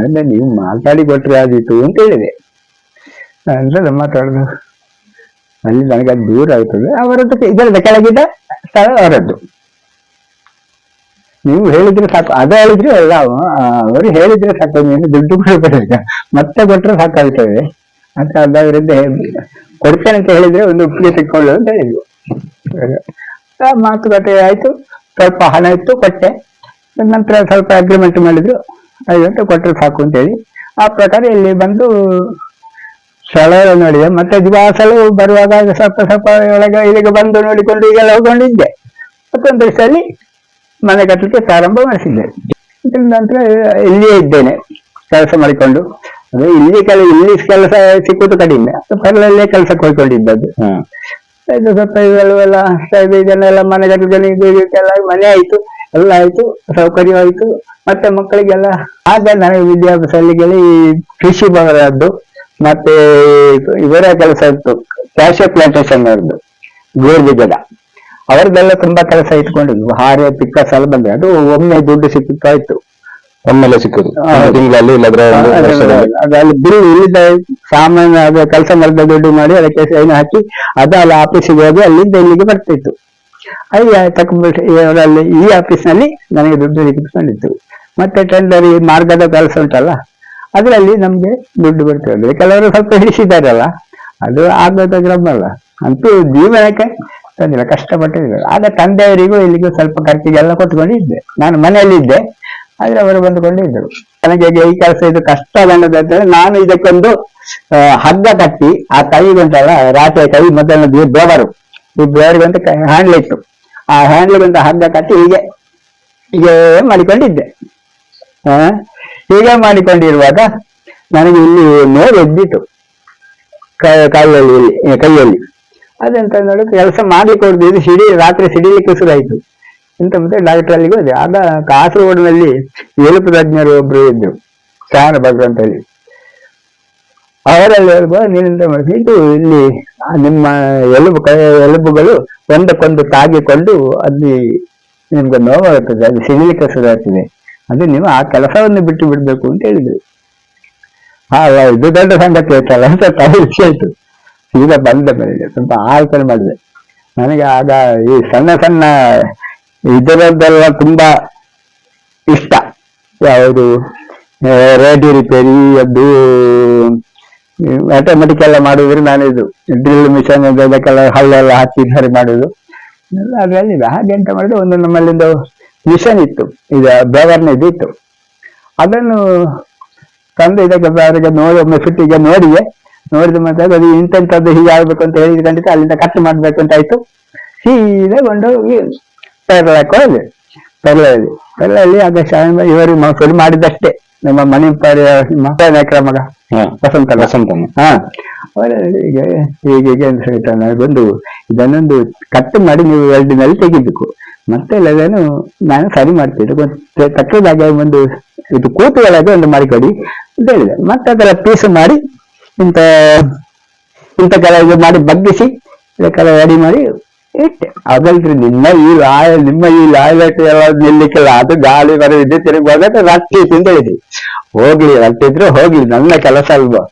ಅಂದ್ರೆ ನೀವು ಮಾತಾಡಿ ಕೊಟ್ರೆ ಆದೀತು ಅಂತ ಹೇಳಿದೆ. ಅಂದ್ರೆ ಮಾತಾಡೋದು ಅಲ್ಲಿ ನನಗೆ ಅದು ದೂರ ಆಗ್ತದೆ ಅವರದ್ದು ಇದರದ ಕೆಳಗಿದ್ದ ಸ್ಥಳ ಅವರದ್ದು. ನೀವು ಹೇಳಿದ್ರೆ ಸಾಕು. ಅದೇ ಹೇಳಿದ್ರೆ ಅಲ್ಲ ಅವರು ಹೇಳಿದ್ರೆ ಸಾಕು. ನೀನು ದುಡ್ಡು ಕೊಡಬೇಡ ಮತ್ತೆ ಕೊಟ್ರೆ ಸಾಕಾಗ್ತದೆ. ಅಂತ ಅದರಿಂದ ಕೊಡ್ತೇನೆ ಅಂತ ಹೇಳಿದ್ರೆ ಒಂದು ಒಪ್ಪಿಗೆ ಸಿಕ್ಕೊಳ್ಳು ಅಂತ ಹೇಳಿದ್ರು ಮಾತುಕತೆ ಆಯ್ತು. ಸ್ವಲ್ಪ ಹಣ ಇತ್ತು, ಕೊಟ್ಟೆ. ನಂತರ ಸ್ವಲ್ಪ ಅಗ್ರಿಮೆಂಟ್ ಮಾಡಿದ್ರು. ಐದು ಗಂಟೆ ಕೊಟ್ಟರೆ ಸಾಕು ಅಂತೇಳಿ ಆ ಪ್ರಕಾರ ಇಲ್ಲಿ ಬಂದು ಸ್ಥಳ ನೋಡಿದೆ. ಮತ್ತೆ ದಿವಾಸಲು ಬರುವಾಗ ಸ್ವಲ್ಪ ಸ್ವಲ್ಪ ಒಳಗೆ ಇಲ್ಲಿಗೆ ಬಂದು ನೋಡಿಕೊಂಡು ಈಗೆಲ್ಲ ಹೋಗೊಂಡಿದ್ದೆ ಮತ್ತೊಂದು ದಿವಸದಲ್ಲಿ ಮನೆ ಕಟ್ಟಲಿಕ್ಕೆ ಪ್ರಾರಂಭ ಮಾಡಿಸಿದ್ದೆ. ಇದ್ರ ನಂತರ ಇಲ್ಲಿಯೇ ಇದ್ದೇನೆ ಕೆಲಸ ಮಾಡಿಕೊಂಡು. ಅದೇ ಇಲ್ಲಿ ಕೆಲ ಇಲ್ಲಿ ಕೆಲಸ ಸಿಕ್ಕುದು ಕಡಿಮೆ ಪರಲಲ್ಲೇ ಕೆಲಸಕ್ಕೆ ಹೋಗ್ಕೊಂಡಿದ್ದದ್ದು ಹಾ. ಇದು ಸ್ವಲ್ಪ ಇವೆಲ್ಲ ಇದನ್ನೆಲ್ಲ ಮನೆ ಕಟ್ಟಲಿಕ್ಕೆಲ್ಲ ಮನೆ ಆಯ್ತು ಎಲ್ಲ ಆಯ್ತು ಸೌಕರ್ಯ ಆಯ್ತು. ಮತ್ತೆ ಮಕ್ಕಳಿಗೆಲ್ಲ ಆಗ ನನಗೆ ವಿದ್ಯಾಭ್ಯಾಸದಲ್ಲಿ ಈ ಕೃಷಿ ಭವನದ್ದು ಮತ್ತೆ ಇವರ ಕೆಲಸ ಇತ್ತು. ಕ್ಯಾಶ್ ಪ್ಲಾಂಟೇಶನ್ ಅವ್ರದ್ದು ಗೋರ್ಬಿಜದ ಅವರದ್ದೆಲ್ಲ ತುಂಬಾ ಕೆಲಸ ಇಟ್ಕೊಂಡು ಹಾರೆ ಪಿಕ್ಕ ಸಲ ಬಂದ್ರೆ ಅದು ಒಮ್ಮೆ ದುಡ್ಡು ಸಿಕ್ಕಿತ್ತು ಆಯ್ತು ಒಮ್ಮೆಲೆ ಸಿಕ್ಕುದು ತಿಂಗಳಲ್ಲಿ ಇಲ್ಲದ್ರೆ ಅಲ್ಲಿ ಬಿಲ್ ಇಲ್ಲಿದ್ದ ಸಾಮಾನ್ಯ ಅದು ಕೆಲಸ ಮಾಡಿದ ದುಡ್ಡು ಮಾಡಿ ಅದಕ್ಕೆ ಸೈನ್ ಹಾಕಿ ಅದು ಅಲ್ಲಿ ಆಫೀಸಿಗೆ ಹೋಗಿ ಅಲ್ಲಿಂದ ಇಲ್ಲಿಗೆ ಬರ್ತಿತ್ತು. ಅಲ್ಲಿ ತಕ್ಕಲ್ಲಿ ಇವರಲ್ಲಿ ಈ ಆಫೀಸ್ನಲ್ಲಿ ನನಗೆ ದುಡ್ಡು ಸಿಕ್ಕಿಸ್ಕೊಂಡಿತ್ತು. ಮತ್ತೆ ಟೆಂಡರ್ ಈ ಮಾರ್ಗದ ಕೆಲಸ ಉಂಟಲ್ಲ ಅದರಲ್ಲಿ ನಮ್ಗೆ ದುಡ್ಡು ಬರ್ತದೆ. ಕೆಲವರು ಸ್ವಲ್ಪ ಹಿಡಿಸಿದಾರಲ್ಲ ಅದು ಆಗೋದ ಕ್ರಮಲ್ಲ ಅಂತೂ ಜೀವನಕ್ಕೆ ತೊಂದರೆ ಕಷ್ಟಪಟ್ಟಿದ್ದಾರೆ ಆಗ ತಂದೆಯವರಿಗೂ ಇಲ್ಲಿಗೂ ಸ್ವಲ್ಪ ಖರ್ಚಿಗೆಲ್ಲ ಕೊಟ್ಕೊಂಡಿದ್ದೆ ನಾನು ಮನೆಯಲ್ಲಿದ್ದೆ ಆದ್ರೆ ಅವರು ಬಂದುಕೊಂಡಿದ್ದರು. ನನಗೆ ಈ ಕೆಲಸ ಇದು ಕಷ್ಟ ಬಂದದಂದ್ರೆ ನಾನು ಇದಕ್ಕೊಂದು ಹಗ್ಗ ಕಟ್ಟಿ ಆ ಕೈಗುಂಟಲ್ಲ ರಾತ್ರಿ ಕೈ ಮೊದಲ ಬೇವರು ಈ ಬೇವರಿಗೊಂದು ಕೈ ಹ್ಯಾಂಡ್ಲ್ ಇತ್ತು ಆ ಹ್ಯಾಂಡ್ಲಿಗೊಂದು ಹಗ್ಗ ಕಟ್ಟಿ ಹೀಗೆ ಹೀಗೆ ಮಾಡಿಕೊಂಡಿದ್ದೆ. ಆ, ಹೀಗೆ ಮಾಡಿಕೊಂಡಿರುವಾಗ ನನಗೆ ಇಲ್ಲಿ ನೋವು ಎದ್ದಿತ್ತು ಕೈಯಲ್ಲಿ ಕೈಯಲ್ಲಿ. ಅದೆಂತ ನೋಡಿ, ಕೆಲಸ ಮಾಡಿ ಹೋದ್ರು ಇದು ಸಿಡಿ, ರಾತ್ರಿ ಸಿಡಿಲಿಕ್ಕೆ ಶುರುವಾಯ್ತು ಎಂತ ಮತ್ತೆ ಡಾಕ್ಟರ್ ಅಲ್ಲಿಗೆ ಹೋದೆ ಆಗ ಕಾಸರಗೋಡಿನಲ್ಲಿ ಏಳುಪು ತಜ್ಞರು ಒಬ್ರು ಇದ್ರು ಶಾನ ಭದ್ರ ಅಂತ ಹೇಳಿ. ಅವರಲ್ಲಿ ನೀನೆಂತ ಇದು ಇಲ್ಲಿ ನಿಮ್ಮ ಎಲುಬು ಕೈ, ಎಲುಬುಗಳು ಒಂದಕ್ಕೊಂದು ತಾಗಿಕೊಂಡು ಅಲ್ಲಿ ನಿಮ್ಗೆ ನೋವಾಗುತ್ತದೆ ಅದು ಸಿಡಿಲಿಕ್ಕೆ ಶುರುವಾಗ್ತದೆ ಅದು ನೀವು ಆ ಕೆಲಸವನ್ನು ಬಿಟ್ಟು ಬಿಡ್ಬೇಕು ಅಂತ ಹೇಳಿದ್ರು. ಹಾ ಇದು ದೊಡ್ಡ ಸಂಗತಿ ಆಯ್ತಲ್ಲ, ಅಂತ ತಲೆ ಆಯ್ತು ಈಗ ಬಂದ ಮನೆಗೆ ಸ್ವಲ್ಪ ಆಲೋಚನೆ ಮಾಡಿದೆ. ನನಗೆ ಆಗ ಈ ಸಣ್ಣ ಸಣ್ಣ ಇದರದ್ದೆಲ್ಲ ತುಂಬಾ ಇಷ್ಟ. ಯಾವುದು? ರೇಡಿಯೋ ರಿಪೇರಿ, ಅದು ಆಟೋಮೆಟಿಕ್ ಎಲ್ಲ ಮಾಡಿದ್ರೆ ನಾನು ಇದು ಡ್ರಿಲ್ ಮಿಷನ್ ಅದಕ್ಕೆಲ್ಲ ಹಲ್ಲೆಲ್ಲ ಹಾಕಿ ಸರಿ ಮಾಡೋದು. ಅದರಲ್ಲಿ ಹಾಗೆ ಎಂತ ಮಾಡಿದ್ರೆ ಒಂದು ನಮ್ಮಲ್ಲಿಂದು ಮಿಷನ್ ಇತ್ತು. ಇದು ಬೇವರ್ನ ಇತ್ತು ಅದನ್ನು ತಂದು ಇದಕ್ಕೆ ಅವರಿಗೆ ನೋಡಿ, ಒಮ್ಮೆ ಫಿಟ್ಟಿಗೆ ನೋಡಿದೆ ನೋಡಿದ ಮತ್ತೆ ಅದು ಇಂತೆಂಥದ್ದು ಹೀಗೆ ಆಗ್ಬೇಕು ಅಂತ ಹೇಳಿದ ಖಂಡಿತ ಅಲ್ಲಿಂದ ಕಟ್ ಮಾಡ್ಬೇಕು ಅಂತ ಆಯ್ತು. ಸೀದಾ ಕೊಂಡೋಗಿ ಪೆರ್ಲಕ್ಕೆ ಹೋದೆ. ಪೆರ್ಲಲ್ಲಿ ಪೆರ್ಲಲ್ಲಿ ಆಗ ಶಾಲೆ ಇವರು ಶುರು ಮಾಡಿದಷ್ಟೇ ನಮ್ಮ ಮನೆ ಪರಿ ಮಕ್ಕಳ ಮಗ. ವಸಂತ ವಸಂತ ಹಾ ಹೀಗೆ ಹೀಗೆ ಅಂತ ಹೇಳ್ತಾನೆ ಬಂದು ಇದನ್ನೊಂದು ಕಟ್ ಮಾಡಿ ನೀವು ವೆಲ್ಡಿನಲ್ಲಿ ತೆಗಿಬೇಕು ಮತ್ತೆ ಎಲ್ಲದನ್ನು ನಾನು ಸರಿ ಮಾಡ್ತೀನಿ. ಮತ್ತೆ ತಕ್ಕದಾಗೆ ಒಂದು ಇದು ಕೂತುಗಳಾಗಿ ಒಂದು ಮಾಡಿಕೊಡಿ ಅಂತ ಹೇಳಿದೆ. ಮತ್ತೆ ಅದರ ಪೀಸ್ ಮಾಡಿ ಇಂಥ ಇಂಥ ಇದು ಮಾಡಿ ಬಗ್ಗಿಸಿ ಇದಕ್ಕೆಲ್ಲ ರೆಡಿ ಮಾಡಿ ಇಟ್ಟೆ. ಅದಲ್ರಿ ನಿಮ್ಮ ಈ ಲಾಯ ನಿಮ್ಮ ಈ ಲಾಯ್ಲೆಟ್ ಎಲ್ಲ ನಿಲ್ಲಿಕ್ಕಿಲ್ಲ ಅದು ಗಾಳಿ ಬರೋದಿದೆ ತಿರುಗುವಾಗ ರಟ್ಟಿ ಅಂತ ಹೋಗ್ಲಿ ರಟ್ಟಿದ್ರೆ ಹೋಗ್ಲಿ, ನನ್ನ ಕೆಲಸ ಅಲ್ವಾ.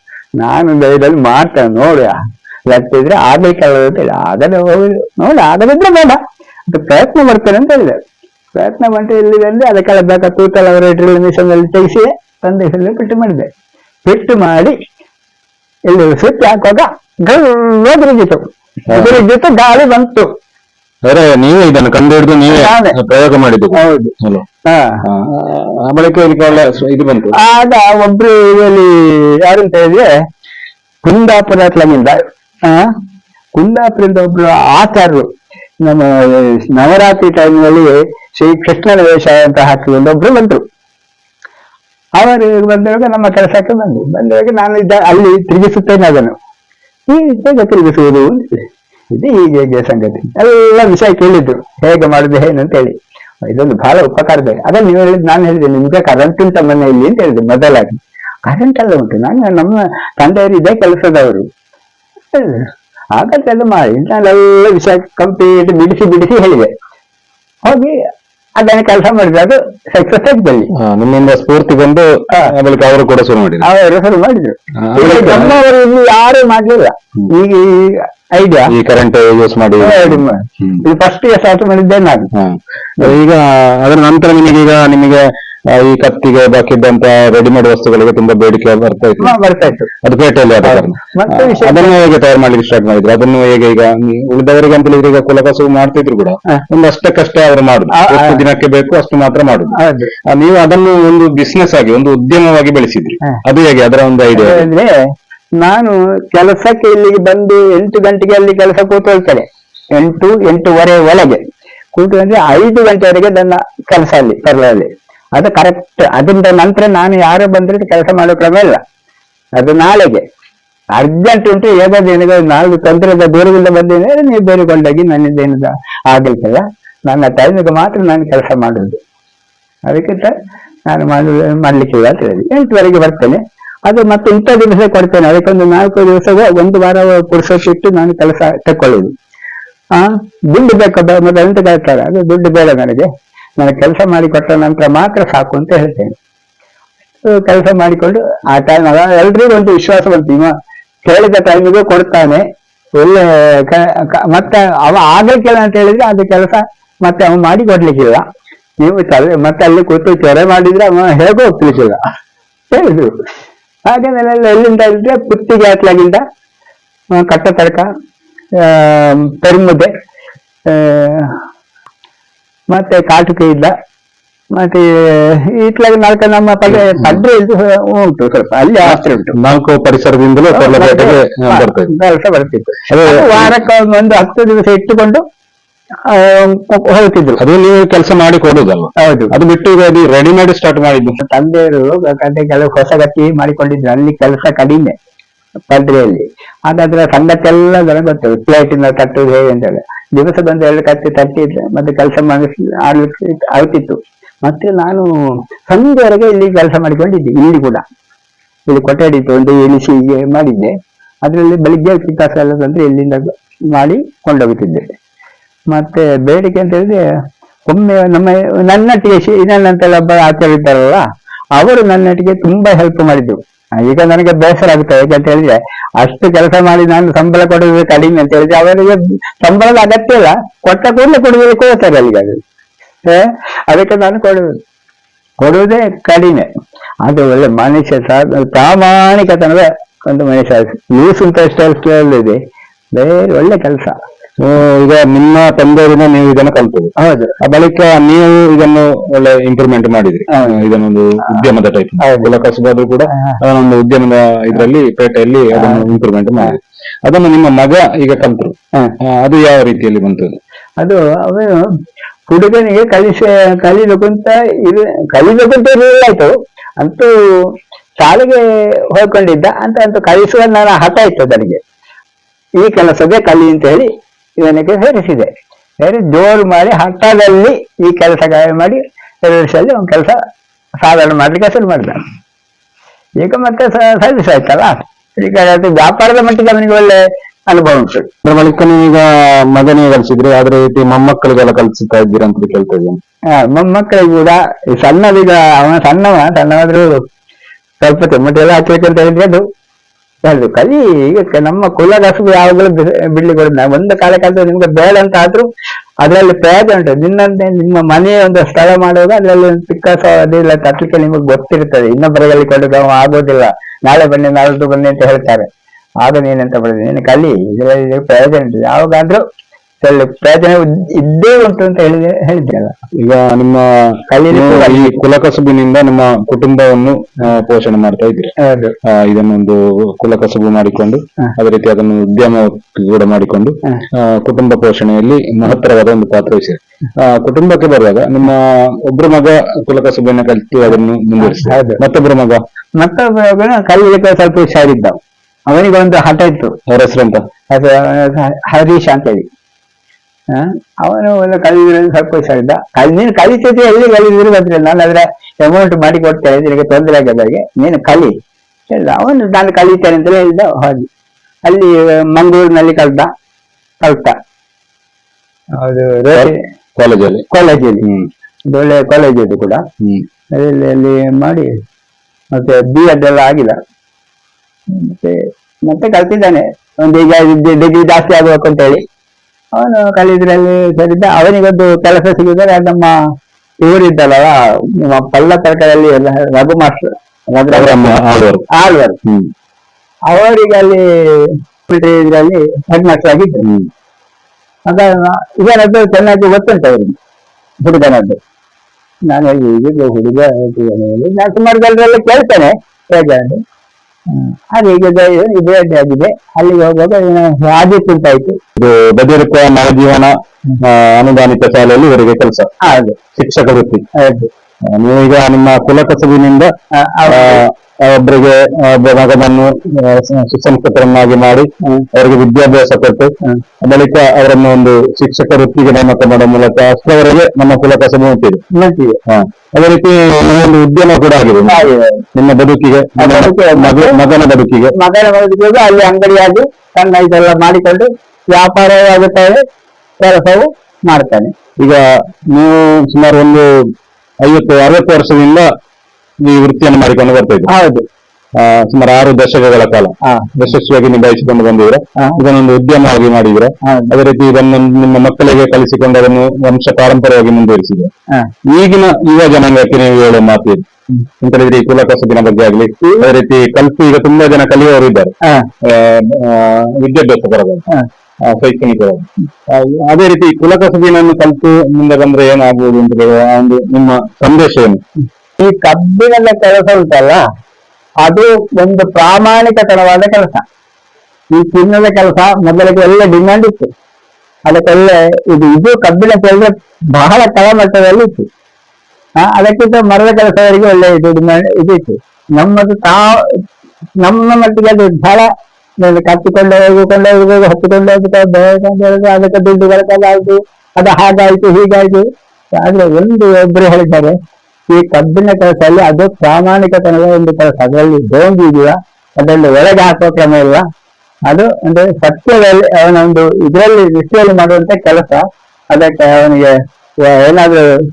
ನಾನು ಧೈರ್ಯದಲ್ಲಿ ಮಾಡ್ತೇನೆ, ನೋಡಿ. ರಟ್ಟಿದ್ರೆ ಆಗ್ಲಿಕ್ಕಲ್ಲ ಅಂತ ಹೇಳಿ. ಆಗದೆ ಹೋಗಿ, ನೋಡಿ ಆಗದಿದ್ರೆ ಬೇಡ. ಅದು ಪ್ರಯತ್ನ ಮಾಡ್ತೇನೆ ಅಂತ ಹೇಳಿದೆ. ಪ್ರಯತ್ನ ಮಾಡಿ ಇಲ್ಲಿ ಅಂದ್ರೆ ಅದಕ್ಕೆಲ್ಲ ಬೇಕಾದ ತೂತೆಲ್ಲ ಅವರ ಡ್ರಿಲ್ ಮಿಷನ್ ಅಲ್ಲಿ ತೆಗಿಸಿ ತಂದೆ ಫಿಟ್ ಮಾಡಿದೆ. ಬಿಟ್ಟು ಮಾಡಿ ಇಲ್ಲಿ ಸ್ವಿಚ್ ಹಾಕುವಾಗ ಗಲ್ಲು ತಿರುಗಿತು ಗಾಳಿ ಬಂತು. ನೀವೇ ಇದನ್ನು ಕಂಡು ಹಿಡಿದು ನೀವೇ. ನಾನೇ. ಪ್ರಯೋಗ ಮಾಡಿದ್ದು. ಹೌದು. ಅಲ್ವಾ? ಹಾ. ಹಾ. ಬಳಿಕ ಇದಕ್ಕೆ ಒಳ್ಳೆ ಸ್ವ- ಇದು ಬಂತು. ಆಗ ಒಬ್ರು ಇಲ್ಲಿ ಯಾರು ಅಂತ ಹೇಳಿದ್ರೆ ಕುಂದಾಪುರ ಹತ್ರದಿಂದ ಆ ಕುಂದಾಪುರದಿಂದ ಒಬ್ರು ಆಚಾರ್ಯರು ನಮ್ಮ ನವರಾತ್ರಿ ಟೈಮ್ನಲ್ಲಿ ಶ್ರೀ ಕೃಷ್ಣನ ವೇಷ ಅಂತ ಹಾಕಿಕೊಂಡು ಒಬ್ರು ಬಂದ್ರು. ಅವರು ಬಂದಾಗ ನಮ್ಮ ಕೆಲಸಕ್ಕೆ ಬಂದು. ಬಂದಾಗ ನಾನು ಇದ್ದ ಅಲ್ಲಿ ತಿರುಗಿಸುತ್ತೇನೆ ಅದನ್ನು. ಈ ತಿರುಗಿಸುವುದು ಇದು ಹೀಗೆ ಹೇಗೆ ಸಂಗತಿ. ಎಲ್ಲ ವಿಷಯ ಕೇಳಿದ್ರು ಹೇಗೆ ಮಾಡುದು, ಏನು ಅಂತ ಹೇಳಿ. ಇದೊಂದು ಬಹಳ ಉಪಕಾರದ ಅದನ್ನು ನೀವು ಹೇಳಿದ್ ನಾನು ಹೇಳಿದೆ ನಿಮ್ಗೆ ಕರೆಂಟ್ ಉಂಟ ಮನೆಯಲ್ಲಿ ಅಂತ ಹೇಳಿದೆ ಮೊದಲಾಗಿ. ಕರೆಂಟ್ ಎಲ್ಲ ಉಂಟು. ನಾನು ನಮ್ಮ ತಂದೆಯವರು ಇದೇ ಕೆಲಸದವರು. ಅದು ಮಾಡಿ. ನಾನೆಲ್ಲ ವಿಷಯ ಕಂಪ್ಲೀಟ್ ಬಿಡಿಸಿ ಬಿಡಿಸಿ ಹೇಳಿದೆ. ಹೋಗಿ ಅದನ್ನ ಕೆಲಸ ಮಾಡಿದ್ರೆ ಅದು ಸಕ್ಸಸ್ ಆಗ್ಬಲ್ಲಿ ನಿಮ್ಮಿಂದ ಸ್ಫೂರ್ತಿ ಬಂದು ಆಮೇಲೆ ಬಳಿಕ ಅವರು ಕೂಡ ಶುರು ಮಾಡಿದ್ರು. ಅವರು ಶುರು ಮಾಡಿದ್ರು. ನಮ್ಮವರು ಇಲ್ಲಿ ಯಾರು ಮಾಡ್ಲಿಲ್ಲ. ಈಗ ಐಡಿಯಾ ಈ ಕರೆಂಟ್ ಯೂಸ್ ಮಾಡಿ ಫಸ್ಟ್ ಸ್ಟಾರ್ಟ್ ಮಾಡಿದ್ದೆ ನಾನು. ಈಗ ಅದರ ನಂತರ ನಿಮಗೆ ಈಗ ನಿಮಗೆ ಈ ಕತ್ತಿಗೆ ಬಾಕಿದ್ದಂತ ರೆಡಿಮೇಡ್ ವಸ್ತುಗಳಿಗೆ ತುಂಬಾ ಬೇಡಿಕೆ ಬರ್ತಾ ಇತ್ತು. ಬರ್ತಾ ಇತ್ತು. ಅದು ಪೇಟೆಯಲ್ಲಿ ಆದ ಕಾರಣ. ಮತ್ತೆ ಆ, ವಿಷಯ- ಅದನ್ನು ಹೇಗೆ ತಯಾರು ಮಾಡ್ಲಿಕ್ಕೆ ಸ್ಟಾರ್ಟ್ ಮಾಡಿದ್ರು? ಅದನ್ನು ಹೇಗೆ ಈಗ ಉಳಿದವರಿಗೆ ಅಂತ ಹೇಳಿದ್ರೆ ಈಗ ಕುಲಕಸು ಮಾಡ್ತಿದ್ರು ಕೂಡ. ಒಂದು ಅಷ್ಟಕ್ಕಷ್ಟೇ ಅವರು ಮಾಡುದು. ಆ, ಆ. ಎಷ್ಟು ದಿನಕ್ಕೆ ಬೇಕು ಅಷ್ಟು ಮಾತ್ರ ಮಾಡುದು. ಹೌದು. ಆ, ನೀವು ಅದನ್ನು ಒಂದು ಬಿಸ್ನೆಸ್ ಆಗಿ ಒಂದು ಉದ್ಯಮವಾಗಿ ಬೆಳೆಸಿದ್ರಿ. ಹಾ. ಅದು ಹೇಗೆ? ಅದರ ಒಂದು ಐಡಿಯಾ ಅಂದ್ರೆ ನಾನು ಕೆಲಸಕ್ಕೆ ಇಲ್ಲಿಗೆ ಬಂದು ಎಂಟು ಗಂಟೆಗೆ ಅಲ್ಲಿ ಕೆಲಸ ಕೂತ್ಕೊಳ್ತೇನೆ. ಎಂಟು ಎಂಟೂವರೆ ಒಳಗೆ. ಕೂತು ಅಂದ್ರೆ ಐದು ಗಂಟೆವರೆಗೆ ನನ್ನ ಕೆಲಸ ಅಲ್ಲಿ ಪರ್ಲಲ್ಲಿ. ಅದು ಕರೆಕ್ಟ್ ಅದರಿಂದ ನಂತರ ನಾನು ಯಾರು ಬಂದ್ರೆ ಕೆಲಸ ಮಾಡೋ ಕ್ರಮ ಇಲ್ಲ. ಅದು ನಾಳೆಗೆ. ಅರ್ಜೆಂಟ್ ಉಂಟು ಹೇಗಾದ್ರೆ ನಿನಗೆ? ನಾಲ್ಕು ತಂತ್ರದ ದೂರದಿಂದ ಬಂದಿದ್ದೇನೆ ನೀವು ಬೇರೆಗೊಂಡೋಗಿ ನನ್ನಿಂದ ಆಗಲಿಕ್ಕಿಲ್ಲ ನನ್ನ ಟೈಮಿಗೆ ಮಾತ್ರ ನಾನು ಕೆಲಸ ಮಾಡುವುದು ಅದಕ್ಕಿಂತ ನಾನು ಮಾಡು ಮಾಡ್ಲಿಕ್ಕಿಲ್ಲ ಅಂತ ಹೇಳಿ ಎಂಟುವರೆಗೆ ಬರ್ತೇನೆ. ಅದು ಮತ್ತೆ ಇಂಥ ದಿವಸ ಕೊಡ್ತೇನೆ. ಅದಕ್ಕೊಂದು ನಾಲ್ಕು ದಿವಸ ಒಂದು ವಾರ ಪುರುಷಿಟ್ಟು ನಾನು ಕೆಲಸ ತಕೊಳ್ಳುದು ಆ, ದುಡ್ಡು ಬೇಕು ಮೊದಲಂತ ಎಂತ ಕೇಳ್ತಾರೆ ಅದು ದುಡ್ಡು ಬೇಡ ನನಗೆ. ನಾನು ಕೆಲಸ ಮಾಡಿಕೊಟ್ಟ ನಂತರ ಮಾತ್ರ ಸಾಕು ಅಂತ ಹೇಳ್ತೇನೆ. ಕೆಲಸ ಮಾಡಿಕೊಂಡು ಆ ಟೈಮ್ ಎಲ್ರಿಗೂ ಒಂದು ವಿಶ್ವಾಸ ಬಂತು. ಕೇಳಿದ ಟೈಮಿಗೂ ಕೊಡ್ತಾನೆ. ಒಳ್ಳೆ ಮತ್ತೆ ಅವ ಆಗಕ್ಕಿಲ್ಲ ಅಂತ ಹೇಳಿದ್ರೆ ಅದು ಕೆಲಸ ಮತ್ತೆ ಅವ ಮಾಡಿ ಕೊಡ್ಲಿಕ್ಕಿಲ್ಲ. ನೀವು ತಲೆ ಮತ್ತೆ ಅಲ್ಲಿ ಕೂತು ಚೊರೆ ಮಾಡಿದ್ರೆ ಅವ ಹೇಗೋ ಒಪ್ಲಿಕ್ಕಿಲ್ಲ. ಹೇಳಿದ್ರು. ಹಾಗೆ ಎಲ್ಲಿಂದ ಇದ್ರೆ ಪುತ್ತಿಗೆ ಹಾಕ್ಲಾಗಿಂದ ಕಟ್ಟ ತಡಕ ಆ ಆ, ಮತ್ತೆ ಕಾಟುಕೆ ಇಲ್ಲ. ಮತ್ತೆ ಇಟ್ಲಾಗಿ ನಾಲ್ಕ ನಮ್ಮ ಪದ ಪಡ್ರೆ ಇದು ಉಂಟು ಸ್ವಲ್ಪ ಅಲ್ಲಿ ಆಸ್ತಿ ಉಂಟು. ನಾಲ್ಕು ಪರಿಸರದಿಂದಲೂ ಬರ್ತಿತ್ತು. ವಾರಕ್ಕೆ ಒಂದು ಹತ್ತು ದಿವಸ ಇಟ್ಟುಕೊಂಡು ಹೋಗ್ತಿದ್ರು. ಅದು ನೀವು ಕೆಲಸ ಮಾಡಿ ಕೊಡುದಲ್ಲ ಹೌದು. ಅದು ಬಿಟ್ಟು ಈಗ ಅದು ರೆಡಿಮೇಡ್ ಸ್ಟಾರ್ಟ್ ಮಾಡಿದ್ದು. ತಂದೆಯರು ಕತೆ ಕೆಲವು ಹೊಸ ಗತಿ ಮಾಡಿಕೊಂಡಿದ್ರು. ಅಲ್ಲಿ ಕೆಲಸ ಕಡಿಮೆ. ಪಡ್ರೆಯಲ್ಲಿ ಹಾಗಾದ್ರೆ ಸಂಗತಿ ಎಲ್ಲ ನನಗೆ ಗೊತ್ತು ಪ್ಲೇಟಿನ ತಟ್ಟುದು ಹೇಗೆ ಅಂತ ಹೇಳಿ ದಿವಸ ಬಂದು ಎರಡು ಕತ್ತಿ ತಟ್ಟಿದ್ರೆ ಮತ್ತೆ ಕೆಲಸ ಮಾಡಿ ಆಡ್ಲಿಕ್ಕೆ ಆಗ್ತಿತ್ತು ಮತ್ತೆ ನಾನು ಸಂಜೆವರೆಗೆ ಇಲ್ಲಿ ಕೆಲಸ ಮಾಡಿಕೊಂಡಿದ್ದೆ, ಇಲ್ಲಿ ಕೂಡ. ಇಲ್ಲಿ ಕೊಠಡಿ ಒಂದು ಇಳಿಸಿ ಮಾಡಿದ್ದೆ. ಅದರಲ್ಲಿ ಬೆಳಿಗ್ಗೆ ಕಸ ಎಲ್ಲ ತಂದ್ರೆ ಇಲ್ಲಿಂದ ಮಾಡಿ ಕೊಂಡೋಗುತ್ತಿದ್ದೆ. ಮತ್ತೆ ಬೇಡಿಕೆ ಅಂತ ಹೇಳಿದ್ರೆ, ಒಮ್ಮೆ ನಮ್ಮ ನನ್ನೊಟ್ಟಿಗೆ ಅಂತೆಲ್ಲ ಒಬ್ಬ ಆಚಾರ್ಯ ಇದ್ದಾರಲ್ಲ, ಅವರು ನನ್ನೊಟ್ಟಿಗೆ ತುಂಬಾ ಹೆಲ್ಪ್ ಮಾಡಿದ್ರು. ಈಗ ನನಗೆ ಬೇಸರ ಆಗುತ್ತೆ ಯಾಕಂತ ಹೇಳಿದ್ರೆ, ಅಷ್ಟು ಕೆಲಸ ಮಾಡಿ ನಾನು ಸಂಬಳ ಕೊಡೋದು ಕಡಿಮೆ ಅಂತ ಹೇಳಿದ್ರೆ ಅವರಿಗೆ ಸಂಬಳದ ಅಗತ್ಯ ಇಲ್ಲ. ಕೊಟ್ಟ ಕೂಡಲೇ ಕೊಡುವುದು ಕೊಡ್ತಾರೆ ಅಲ್ಲಿಗೆ ಅದು ಅದಕ್ಕೆ ನಾನು ಕೊಡುವುದು, ಕೊಡುವುದೇ ಕಡಿಮೆ. ಅದು ಒಳ್ಳೆ ಮನುಷ್ಯ ಪ್ರಾಮಾಣಿಕತನದ ಒಂದು ಮನುಷ್ಯ. ಲೂಸ್ ಅಂತ ಇಷ್ಟ ಇದೆ ಬೇರೆ ಒಳ್ಳೆ ಕೆಲಸ. ಈಗ ನಿಮ್ಮ ತಂದೆಯವರಿಂದ ನೀವು ಇದನ್ನು ಕಲ್ತದ್ದು. ಹೌದು. ಆ ಬಳಿಕ ನೀವು ಇದನ್ನು ಒಳ್ಳೆ ಇಂಪ್ರೂವ್ಮೆಂಟ್ ಮಾಡಿದ್ರಿ. ಇದನ್ನೊಂದು ಉದ್ಯಮದ ಟೈಪ್ ಕಸಬಾದ್ರು ಕೂಡ. ಒಂದು ಉದ್ಯಮದ ಇದರಲ್ಲಿ ಪೇಟೆಯಲ್ಲಿ ಅದನ್ನು ಇಂಪ್ರೂವ್ಮೆಂಟ್ ಮಾಡಿದ್ರಿ. ಅದನ್ನು ನಿಮ್ಮ ಮಗ ಈಗ ಕಲ್ತರು. ಅದು ಯಾವ ರೀತಿಯಲ್ಲಿ ಬಂತು ಅದು? ಅವನು ಹುಡುಗನಿಗೆ ಕಲಿಸ ಕಲಿಬೇಕಂತ ಇದು ಕಲಿಬೇಕಂತ ಕಲಿಬೇಕು ಅಂತ ಇರಲಾಯ್ತು ಅಂತೂ ಶಾಲೆಗೆ ಹೋಗ್ಕೊಂಡಿದ್ದ. ಅಂತ ಅಂತೂ ಕಲಿಸುವ ನಾನು ಹಠ ಇತ್ತು ನನಗೆ. ಈ ಕೆಲಸವೇ ಕಲಿ ಅಂತ ಹೇಳಿ ಇವನಿಗೆ ಸೇರಿಸಿದೆ. ಸೇರಿ ಜೋರು ಮಾಡಿ ಹಠದಲ್ಲಿ ಈ ಕೆಲಸ ಗಾಯ ಮಾಡಿ ಎರಡು ವರ್ಷದಲ್ಲಿ ಒಂದು ಕೆಲಸ ಸಾಧನೆ ಮಾಡ್ಲಿಕ್ಕೆ ಶುರು ಮಾಡಿದ. ಈಗ ಮತ್ತೆ ಸರ್ವಿಸ್ ಆಯ್ತಲ್ಲ? ಈಗ ಅದು ವ್ಯಾಪಾರದ ಮಟ್ಟಿಗೆ ಅವನಿಗೆ ಒಳ್ಳೆ ಅನುಭವ ಉಂಟು. ಅದ್ರ ಬಳಿಕ ನೀವೀಗ ಮಗನಿಗೆ ಕಲಿಸಿದ್ರೆ ಅದ್ರ ರೀತಿ ಮೊಮ್ಮಕ್ಕಳಿಗೆಲ್ಲ ಕಲಿಸುತ್ತಾ ಇದ್ದೀರಾ ಅಂತ ಕೇಳ್ತಾ ಇದ್ದೀನಿ. ಮೊಮ್ಮಕ್ಕಳಿಗೆ ಕೂಡ ಈ ಸಣ್ಣದೀಗ ಅವನ ಸಣ್ಣವ ಸಣ್ಣವಾದ್ರೂ ಸ್ವಲ್ಪ ಹಾಕ್ಬೇಕು ಅಂತ ಹೇಳಿದ್ರೆ. ಅದು ಅದು ಕಲಿ? ಈಗ ನಮ್ಮ ಕುಲ ಕಸುಬು ಯಾವಾಗಲೂ ಬಿಡ್ಲಿ ಬಿಡ್ಲಿಕ್ಕೆ ಒಂದು ಕಾಲಕ್ಕಾದ್ರೂ ನಿಮ್ಗೆ ಬೇಡ ಅಂತ ಆದ್ರೂ ಅದರಲ್ಲಿ ಪ್ರಯೋಜನ ಉಂಟು. ನಿನ್ನಂತೆ ನಿಮ್ಮ ಮನೆಯ ಒಂದು ಸ್ಥಳ ಮಾಡುವಾಗ ಅದರಲ್ಲಿ ಪಿಕ್ಕಾಸ ಅದೆಲ್ಲ ತಟ್ಲಿಕ್ಕೆ ನಿಮಗೆ ಗೊತ್ತಿರ್ತದೆ ಇನ್ನೊಬ್ಬರಲ್ಲಿ ಕೊಡೋದು ಆಗೋದಿಲ್ಲ. ನಾಳೆ ಬನ್ನಿ ನಾಳ್ದು ಬನ್ನಿ ಅಂತ ಹೇಳ್ತಾರೆ. ಆಗ ನೀನೆಂತ ಬರ್ತದೆ ನೀನು ಕಲಿ. ಇದರಲ್ಲಿ ಪ್ರಯೋಜನ ಉಂಟು. ಯಾವಾಗಾದ್ರೂ ಪ್ರಯೋಜನ ಇದ್- ಇದ್ದೇ ಉಂಟು ಅಂತ ಹೇಳಿದೆ ಹೇಳಿದ್ರಲ್ಲ ಈಗ ನಿಮ್ಮ ಕಲ್ಲಿನಲ್ಲಿ ನೀವು ಈ ಕುಲ ನಿಮ್ಮ ಕುಟುಂಬವನ್ನು ಆ, ಪೋಷಣೆ ಮಾಡ್ತಾ ಇದ್ದೀರಿ. ಹೌದು. ಆ, ಇದನ್ನೊಂದು ಕುಲಕಸುಬು ಮಾಡಿಕೊಂಡು. ಅದೇ ರೀತಿ ಅದನ್ನು ಉದ್ಯಮ ಕೂಡ ಮಾಡಿಕೊಂಡು ಹ. ಆ, ಕುಟುಂಬ ಪೋಷಣೆಯಲ್ಲಿ ಮಹತ್ತರವಾದ ಒಂದು ಪಾತ್ರ ವಹಿಸಿದೆ. ಆ, ಕುಟುಂಬಕ್ಕೆ ಬರುವಾಗ ನಿಮ್ಮ ಒಬ್ರು ಮಗ ಕುಲ ಕಸುಬನ್ನ ಕಲಿತು ಅದನ್ನು ಮುಂದುವರಿಸಿದ. ಹೌದು. ಮತ್ತೊಬ್ರು ಮಗ? ಮತ್ತೊಬ್ಬ ಕಲ್ಲಿಗೆ ಸ್ವಲ್ಪ ಹುಷಾರಿದ್ದ ಅವನಿಗೆ ಒಂದು ಹಠ ಇತ್ತು. ಅವರ ಹೆಸರು ಅದು ಹ- ಹರೀಶ್ ಅಂತ ಹೇಳಿ? ಅವನು ಒಂದು ಕಲಿದ್ರೆ ಸ್ವಲ್ಪ ಹುಷಾರಿದ್ದ ಕಲ್ ನೀನು ಕಲಿತೈತಿ ಎಲ್ಲಿ ಕಲಿದ್ರು ಬಂದ್ರೆ ನಾನು ಅದ್ರ ಅಮೌಂಟ್ ಮಾಡಿ ಕೊಡ್ತೇನೆ. ನಿನಗೆ ತೊಂದರೆ ಆಗದಾಗೆ ನೀನು ಕಲಿ. ಹೇಳಿದ ಅವನು ನಾನು ಕಲಿತೇನೆ ಅಂತ ಹೇಳಿದ. ಹಾಗೆ. ಅಲ್ಲಿ ಮಂಗಳೂರಿನಲ್ಲಿ ಕಲ್ತ. ಕಲ್ತ. ಅದು ಕಾಲೇಜಲ್ಲಿ? ಕಾಲೇಜಲ್ಲಿ. ಹ್ಮ್. ಒಳ್ಳೆ ಕಾಲೇಜ್ ಇದು ಕೂಡ. ಹ್ಮ್. ಅಲ್ಲಿ ಅಲ್ಲಿ ಮಾಡಿ. ಮತ್ತೆ ಬಿ ಎಡ್ ಎಲ್ಲ ಆಗಿಲ್ಲ. ಮತ್ತೆ ಮತ್ತೆ ಕಲ್ತಿದ್ದಾನೆ. ಒಂದು ಈಗ ಡಿಗ್ರಿ ಜಾಸ್ತಿ ಆಗ್ಬೇಕು ಅಂತ ಹೇಳಿ ಅವನು ಕಲಿದ್ರಲ್ಲಿ ಸೇರಿದ್ದ ಅವನಿಗೊಂದು ಕೆಲಸ ಸಿಗಿದರೆ ನಮ್ಮ ಇವರಿದ್ದಲ್ಲ ನಿಮ್ಮ ಪಲ್ಲ ತರಕಾರಿಯಲ್ಲಿ ರಘು ಮಾಸ್ಟರ್ ಆಳ್ವರು. ಅವರಿಗೆ ಅಲ್ಲಿ ಇದರಲ್ಲಿ ಹೆಡ್ ಮಾಸ್ಟರ್ ಆಗಿದ್ದರು. ಅದ ಇದರದ್ದು ಚೆನ್ನಾಗಿ ಗೊತ್ತುಂಟು ಅವರಿಗೆ ಹುಡುಗನದ್ದು. ನಾನು ಹೇಳಿ ಹುಡುಗ ನಾನು ಸುಮಾರು ಜನರೆಲ್ಲ ಕೇಳ್ತೇನೆ ಹೇಗೆ ಹಾಗೆ ಈಗ ಇದು ಆಗಿದೆ. ಅಲ್ಲಿಗೆ ಹೋಗುವಾಗ ಆದಿತ್ಯ ಉಂಟಾಯ್ತು ಇದು ಬದಿರಪ್ಪ ನವಜೀವನ ಅನುದಾನಿತ ಶಾಲೆಯಲ್ಲಿ ಇವರಿಗೆ ಕೆಲಸ. ಶಿಕ್ಷಕ ವೃತ್ತಿ ನೀವೀಗ ನಿಮ್ಮ ಕುಲ ಒಬ್ಬರಿಗೆ ಒಬ್ಬ ಮಗನನ್ನು ಸ- ಮಾಡಿ. ಅವರಿಗೆ ವಿದ್ಯಾಭ್ಯಾಸ ಕೊಟ್ಟು. ಬಳಿಕ ಅವರನ್ನು ಒಂದು ಶಿಕ್ಷಕ ವೃತ್ತಿಗೆ ನೇಮಕ ಮಾಡುವ ಮೂಲಕ ಅಷ್ಟರವರೆಗೆ ನಮ್ಮ ಕುಲಕ ಹಾ. ಅದೇ ರೀತಿ ಒಂದು ಉದ್ಯಮ ಕೂಡ ಆಗಿದೆ ನಿಮ್ಮ ಬದುಕಿಗೆ ಮಗನ ಬದುಕಿಗೆ ಮಗ- ಮಗನ ಬದುಕಿಗೆ ಅಲ್ಲಿ ಅಂಗಡಿಯಾಗಿ ಸಣ್ಣ ಇದೆಲ್ಲ ಮಾಡಿಕೊಂಡು ವ್ಯಾಪಾರ ಆಗುತ್ತದೆ ಕೆಲಸವು ಮಾಡ್ತಾನೆ ಈಗ ನೀವು ಸುಮಾರು ಒಂದು ಐವತ್ತು ಅರವತ್ತು ವರ್ಷದಿಂದ ಈ ವೃತ್ತಿಯನ್ನು ಮಾಡಿಕೊಂಡು ಬರ್ತಾ ಇದ್ದೀರಿ ಹೌದು. ಸುಮಾರು ಆರು ದಶಕಗಳ ಕಾಲ ಯಶಸ್ವಿಯಾಗಿ ನಿಭಾಯಿಸಿಕೊಂಡು ಬಂದಿದ್ರೆ. ಇದನ್ನೊಂದು ಉದ್ಯಮವಾಗಿ ಮಾಡಿದ್ರೆ. ಅದೇ ರೀತಿ ಇದನ್ನು ನಿಮ್ಮ ಮಕ್ಕಳಿಗೆ ಕಲಿಸಿಕೊಂಡು ಅದನ್ನು ವಂಶ ಪಾರಂಪರ್ಯವಾಗಿ ಮುಂದುವರಿಸಿದೆ ಈಗಿನ ಯುವ ಜನಾಂಗಕ್ಕೆ ನೀವು ಹೇಳೋ ಮಾತು ಇದು. ಅಂತ ಹೇಳಿದ್ರೆ ಈ ಕುಲ ಕಸುಬಿನ ಬಗ್ಗೆ ಆಗ್ಲಿ ಅದೇ ರೀತಿ ಕಲ್ತು ಈಗ ತುಂಬಾ ಜನ ಕಲಿಯುವವರು ಇದ್ದಾರೆ. ವಿದ್ಯಾಭ್ಯಾಸ ಪರವಾಗಿ. ಶೈಕ್ಷಣಿಕವಾಗಿ ಅದೇ ರೀತಿ ಕುಲಕಸಬಿನನ್ನು ಕುಲ ಕಸುಬಿನನ್ನು ಕಲ್ತು ಮುಂದೆ ಬಂದ್ರೆ ಏನಾಗುವುದು ಅಂತ ಹೇಳುವ ಒಂದು ನಿಮ್ಮ ಸಂದೇಶ ಏನು? ಈ ಕಬ್ಬಿಣದ ಕೆಲಸ ಉಂಟಲ್ಲ, ಅದು ಒಂದು ಪ್ರಾಮಾಣಿಕತನವಾದ ಕೆಲಸ. ಈ ಚಿನ್ನದ ಕೆಲಸ ಮೊದಲಿಗೆ ಎಲ್ಲ ಡಿಮ್ಯಾಂಡ್ ಇತ್ತು. ಅದಕ್ಕೆಲ್ಲ ಇದು ಇದು ಕಬ್ಬಿನ ಕೆಲಸ ಬಹಳ ತಳಮಟ್ಟದಲ್ಲಿ ಇತ್ತು. ಅದಕ್ಕಿಂತ ಮರದ ಕೆಲಸವರಿಗೆ ಒಳ್ಳೆ ಇದು ಡಿಮ್ಯಾಂಡ್ ಇದು ಇತ್ತು. ನಮ್ಮದು ತಾ ನಮ್ಮ ಮಟ್ಟಿಗೆ ಅದು ಬಹಳ ಕತ್ತಿಕೊಂಡು ಹೋಗಿಕೊಂಡು ಹೋಗಿ, ಹತ್ತಿಕೊಂಡು ಹೇಳಿದ್ರೆ ಅದಕ್ಕೆ ದುಡ್ಡು ಬರಕಾಗದು ಅದು ಹಾಗಾಯ್ತು, ಹೀಗಾಯ್ತು. ಆದ್ರೆ ಒಂದು ಒಬ್ರು ಹೇಳಿದ್ದಾರೆ ಈ ಕಬ್ಬಿನ ಕೆಲಸದಲ್ಲಿ ಅದು ಪ್ರಾಮಾಣಿಕತನದ ಒಂದು ಕೆಲಸ. ಅದರಲ್ಲಿ ಡೋಂಗಿ ಇದೆಯಾ? ಅದರಲ್ಲಿ ಒಳಗೆ ಹಾಕೋ ಕ್ರಮ ಇಲ್ಲ ಅದು ಅಂದ್ರೆ ಸತ್ಯದಲ್ಲಿ ಅವನ ಒಂದು ಇದರಲ್ಲಿ ದೃಷ್ಟಿಯಲ್ಲಿ ಮಾಡುವಂತ ಕೆಲಸ. ಅದಕ್ಕೆ ಅವನಿಗೆ ಏನಾದ್ರೂ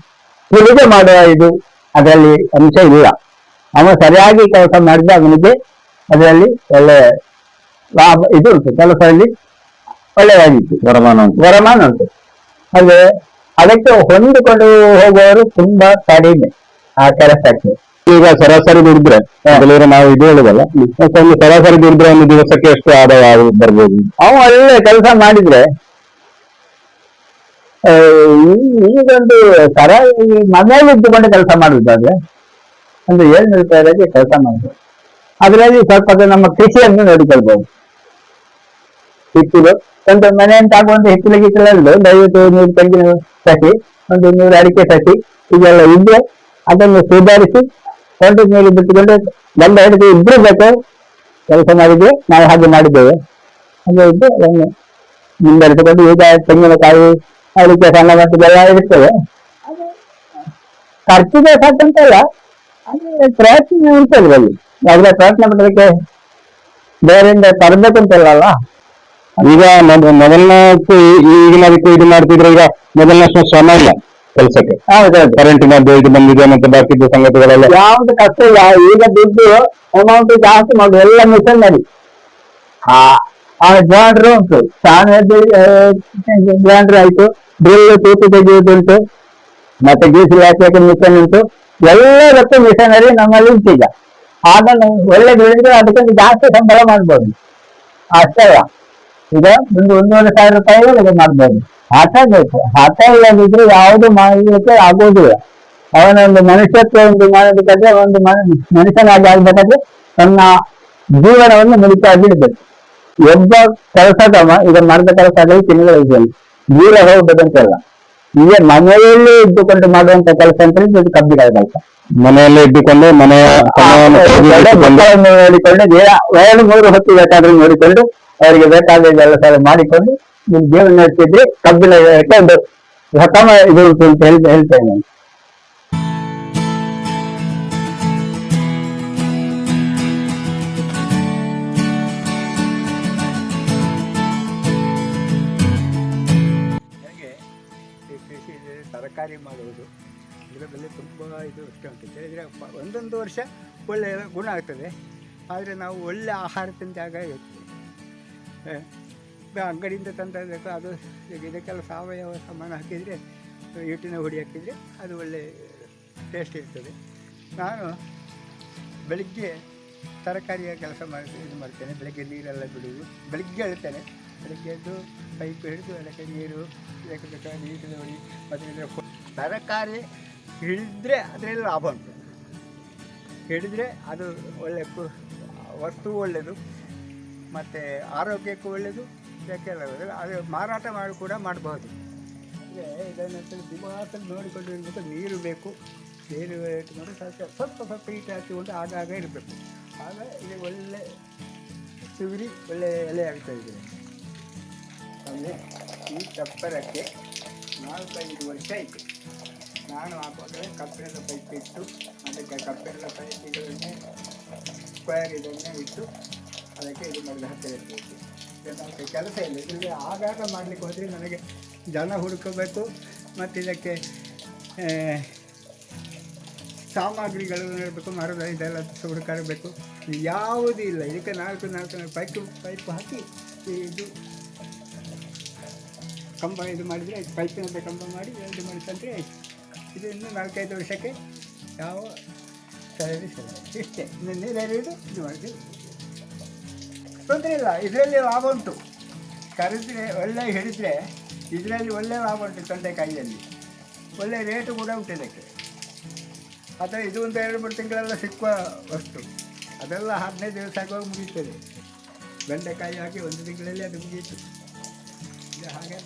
ತಿಳಿದು ಮಾಡುವ ಇದು ಅದರಲ್ಲಿ ಅಂಶ ಇಲ್ಲ. ಅವನು ಸರಿಯಾಗಿ ಕೆಲಸ ಮಾಡಿದ ಅವನಿಗೆ ಅದರಲ್ಲಿ ಒಳ್ಳೆ ಲಾಭ ಇದು ಉಂಟು. ಕೆಲಸದಲ್ಲಿ ಒಳ್ಳೆಯದಾಗಿತ್ತು. ವರಮಾನ ಉಂಟು. ವರಮಾನ ಉಂಟು. ಅಂದ್ರೆ ಅದಕ್ಕೆ ಹೊಂದಿಕೊಂಡು ಹೋಗುವವರು ತುಂಬಾ ಕಡಿಮೆ. ಆ ಕೆಲಸಕ್ಕೆ ಈಗ ಸರಾಸರಿ ದುಡಿದ್ರೆ ಮೊದಲಿಗೆ ನಾವು ಇದು ಹೇಳುದಲ್ಲ ಒಂದು ಸರಾಸರಿ ದುಡಿದ್ರೆ ಒಂದು ದಿವಸಕ್ಕೆ ಎಷ್ಟು ಆದಾಯ ಬರ್ಬೋದು? ಅವ ಒಳ್ಳೆ ಕೆಲಸ ಮಾಡಿದ್ರೆ ಈಗೊಂದು ಸರ ಈ ಮನೆಯಲ್ಲಿ ಇದ್ದುಕೊಂಡು ಕೆಲಸ ಮಾಡುವುದಾದ್ರೆ ಒಂದು ಏಳ್ನೂರು ರೂಪಾಯಿಗೆ ಕೆಲಸ ಮಾಡುದು ಅದರಲ್ಲಿ ಸ್ವಲ್ಪ ನಮ್ಮ ಕೃಷಿಯನ್ನು ನೋಡಿಕೊಳ್ಬಹುದು ಹಿತ್ತಿಲು ಒಂದು ಮನೆ ಅಂತ ಆಗುವಂತ ಹಿತ್ತಿಲು ಗಿತ್ತಿಲಲ್ಲಿ ದಯವಿಟ್ಟು ನೂರು ತೆಂಗಿನ ಸಸಿ ಒಂದು ನೂರು ಅಡಿಕೆ ಸಸಿ ಇದೆಲ್ಲ ಇದ್ರೆ ಅದನ್ನು ಸುಧಾರಿಸಿ ಕೊಂಡು ಮೇಲೆ ಬಿಟ್ಟುಕೊಂಡು ಗಂಡ ಹಿಡಿದು ಇಬ್ರು ಬೇಕು ಕೆಲಸ ಮಾಡಿದ್ರೆ ನಾವು ಹಾಗೆ ಮಾಡಿದ್ದೇವೆ. ಹಾಗೆ ಇದ್ದು ಅದನ್ನು ಮುಂದರಿಸಿಕೊಂಡು ಈಗ ತೆಂಗಿನಕಾಯಿ ಅಡಿಕೆ ಸಣ್ಣ ಮಟ್ಟದೆಲ್ಲ ಇರ್ತದೆ. ಅದು ಖರ್ಚಿಗೆ ಸಾಕಂತಲ್ಲ ಅಂದ್ರೆ ಪ್ರಯತ್ನ ಉಂಟು ಅಲ್ಲಿ ಆದ್ರೆ ಪ್ರಯತ್ನ ಮಾಡೋದಕ್ಕೆ ಬೇರೆಯಿಂದ ತರಬೇಕಂತಲ್ಲ ಈಗ ಮೊದಲನೇ ಈಗಿನ ಈಗಿನದಕ್ಕೂ ಇದು ಮಾಡ್ತಿದ್ರೆ ಈಗ ಮೊದಲನೇ ಶ್ರಮ ಇಲ್ಲ. ಕೆಲಸಕ್ಕೆ. ಹೌದೌದು ಬೇಡಿ ಇದು ಬಂದಿದೆ ಮತ್ತೆ ಬಾಕಿ ಸಂಗತಿಗಳೆಲ್ಲ. ಯಾವ್ದು ಕಷ್ಟ ಇಲ್ಲ. ಈಗ ದುಡ್ಡು ಅಮೌಂಟ್ ಜಾಸ್ತಿ ಮಾಡುದು ಎಲ್ಲ ಮಿಷನ್ ಮಾಡಿ ಆ ಉಂಟು. ಗ್ರೈಂಡರ್ ಆಯ್ತು. ಡ್ರಿಲ್ ತೂತು ತೆಗೆಯುವುದುಂಟು ಮತ್ತೆ ಗೀಸಲು ಹಾಕಿ ಮಿಷನ್ ಉಂಟು. ಎಲ್ಲದಕ್ಕೂ ಮಿಷನರಿ ನಮ್ಮಲ್ಲಿ ಉಂಟು ಈಗ ಆಗ ನಾವು ಒಳ್ಳೆ ಬೆಳೆದ್ರೆ ಅದಕ್ಕಿಂತ ಜಾಸ್ತಿ ಸಂಬಳ ಮಾಡ್ಬೋದು. ಅಷ್ಟೇ ಈಗ ಒಂದು ಒಂದೂವರೆ ಸಾವಿರ ರೂಪಾಯಿ ಮಾಡ್ಬೋದು. ಹಠ ಬೇಕು. ಹಠ ಇಲ್ಲದಿದ್ರೆ ಯಾವುದು ಮಾಡಲಿಕ್ಕೆ ಆಗೋದಿಲ್ಲ. ಅವನೊಂದು ಮನುಷ್ಯತ್ವ ಒಂದು ಮಾಡಬೇಕಾದ್ರೆ ಒಂದು ಮನ- ಮನುಷ್ಯನಾಗಿ ಆಗ್ಬೇಕಾದ್ರೆ ತನ್ನ ಜೀವನವನ್ನು ಮುಡಿತಾ ಇಡಬೇಕು. ಒಬ್ಬ ಕೆಲಸದವ ಈಗ ಮರದ ಕೆಲಸ ಆಗಲಿ ತಿನ್ನುಗಳಿಸಲಿ ದೂರ ಹೋಗ್ಬೇಕಂತಲ್ಲ. ಈಗ ಮನೆಯಲ್ಲಿ ಇದ್ದುಕೊಂಡು ಮಾಡುವಂತ ಕೆಲಸ ಅಂತ ಹೇಳಿ ಇದು ಕಬ್ಬಿನ ಕೆಲಸ ಮನೆಯಲ್ಲೇ ಇದ್ದುಕೊಂಡು ಮನೆಯ ನೋಡಿಕೊಂಡು ಎರಡು ಮೂರು ಹೊತ್ತು ಬೇಕಾದ್ರೂ ನೋಡಿಕೊಂಡು ಅವರಿಗೆ ಬೇಕಾದ ಕೆಲಸ ಮಾಡಿಕೊಂಡು ನೀವು ಜೀವನ ನಡೆಸಿದ್ರೆ ಕಬ್ಬಿನ ಒಂದು ಸಕಮ ಇದು ಉಂಟು ಅಂತ ಹೇಳಿ ಹೇಳ್ತೇನೆ ತರಕಾರಿ ಮಾಡುವುದು ಇದರ ಬೆಲೆ ತುಂಬ ಇದು ಇಷ್ಟ ಉಂಟು. ಹೇಳಿದರೆ ಒಂದೊಂದು ವರ್ಷ ಒಳ್ಳೆಯ ಗುಣ ಆಗ್ತದೆ. ಆದರೆ ನಾವು ಒಳ್ಳೆ ಆಹಾರ ತಿಂದಾಗ. ಈಗ ಅಂಗಡಿಯಿಂದ ತಂದಿರಬೇಕು ಅದು ಇದಕ್ಕೆಲ್ಲ ಸಾವಯವ ಸಾಮಾನು ಹಾಕಿದರೆ, ಹಿಟ್ಟಿನ ಹುಡಿ ಹಾಕಿದರೆ ಅದು ಒಳ್ಳೆ ಟೇಸ್ಟ್ ಇರ್ತದೆ. ನಾನು ಬೆಳಿಗ್ಗೆ ತರಕಾರಿಯ ಕೆಲಸ ಮಾಡಿ, ಇದು ಮಾಡ್ತೇನೆ. ಬೆಳಗ್ಗೆ ನೀರೆಲ್ಲ ಬಿಡುವುದು. ಬೆಳಿಗ್ಗೆ ಹೇಳ್ತೇನೆ. ಬೆಳಗ್ಗೆ ಎದ್ದು ಪೈಪ್ ಹಿಡಿದು ಅದಕ್ಕೆ ನೀರು, ಇದಕ್ಕೆ ಬೇಕಾದ ನೀರಿನ ಹುಡಿ ಮತ್ತು ತರಕಾರಿ ಹಿಡಿದ್ರೆ ಅದರಲ್ಲಿ ಲಾಭ ಉಂಟು. ಹಿಡಿದ್ರೆ ಅದು ಒಳ್ಳೆ ವಸ್ತು ಒಳ್ಳೆಯದು ಮತ್ತು ಆರೋಗ್ಯಕ್ಕೂ ಒಳ್ಳೆಯದು ಒಳ್ಳೆಯದು ಅದು ಮಾರಾಟ ಮಾಡಿ ಕೂಡ ಮಾಡಬಹುದು ಇದನ್ನು ದಿಮಾತಲ್ಲಿ ನೋಡಿಕೊಂಡು ನೀರು ಬೇಕು. ನೀರು ಇಟ್ಕೊಂಡು ಸ್ವಲ್ಪ ಸ್ವಲ್ಪ ಸ್ವಲ್ಪ ಈಟ ಹಾಕಿಕೊಂಡು ಆಗಾಗ ಇರಬೇಕು. ಆಗ ಇಲ್ಲಿ ಒಳ್ಳೆ ಸುಗುರಿ ಒಳ್ಳೆ ಎಲೆ ಆಗ್ತಾ ಇದೆ. ಅಂದರೆ ಈ ಕಪ್ಪರಕ್ಕೆ ನಾಲ್ಕೈದು ವರ್ಷ ಆಯಿತು. ನಾನು ಹಾಕೋದ್ರೆ ಕಬ್ಬಿಣದ ಪೈಪ್ ಇಟ್ಟು, ಅದಕ್ಕೆ ಕಪ್ಪಿನ ಪೈಪ್ ಇದನ್ನೇ ಸ್ಕ್ವೇರ್ ಇದನ್ನೇ ಇಟ್ಟು ಅದಕ್ಕೆ ಇದು ಮಾಡಿದ ಹತ್ತಿರ ಇರಬೇಕು. ಕೆಲಸ ಇಲ್ಲ. ಇದರಲ್ಲಿ ಆಗಾಗ ಮಾಡಲಿಕ್ಕೆ ಹೋದರೆ ನನಗೆ ಜನ ಹುಡುಕಬೇಕು. ಮತ್ತು ಇದಕ್ಕೆ ಸಾಮಗ್ರಿಗಳು ಇರಬೇಕು, ಮರದ ಇದೆಲ್ಲ ಹುಡುಕಾಡಬೇಕು. ಯಾವುದೂ ಇಲ್ಲ. ಇದಕ್ಕೆ ನಾಲ್ಕು ನಾಲ್ಕು ನಾಲ್ಕು ಪೈಪ್ ಪೈಪ್ ಹಾಕಿ ಇದು ಕಂಬ ಇದು ಮಾಡಿದರೆ ಪೈಪಿನಂತೆ ಕಂಬ ಮಾಡಿ ಎಲ್ಲಿ ಮಾಡಿ ತಂದರೆ ಆಯಿತು. ಇದು ಇನ್ನೂ ನಾಲ್ಕೈದು ವರ್ಷಕ್ಕೆ ಯಾವ ಸರಿ ಸರಿ ಇಷ್ಟೇ. ಇನ್ನು ನೀರೆರಡು ಇದು ಮಾಡಿದ್ವಿ ತೊಂದರೆ ಇಲ್ಲ, ಇದರಲ್ಲಿ ಲಾಭ ಉಂಟು. ಕರೆದ್ರೆ ಒಳ್ಳೆ ಹಿಡಿದ್ರೆ ಇದರಲ್ಲಿ ಒಳ್ಳೆ ಲಾಭ ಉಂಟು ತೊಂಡೆಕಾಯಿಯಲ್ಲಿ. ಒಳ್ಳೆ ರೇಟು ಕೂಡ ಉಂಟು ಇದಕ್ಕೆ. ಅಥವಾ ಇದು ಒಂದು ಎರಡು, ಮೂರು ತಿಂಗಳೆಲ್ಲ ಸಿಕ್ಕುವ ವಸ್ತು. ಅದೆಲ್ಲ ಹದಿನೈದು ದಿವಸ ಆಗುವಾಗ ಮುಗೀತದೆ ಬೆಂಡೆಕಾಯಿ ಹಾಕಿ ಒಂದು ತಿಂಗಳಲ್ಲಿ ಅದು ಮುಗೀತು ಹಾಗೆ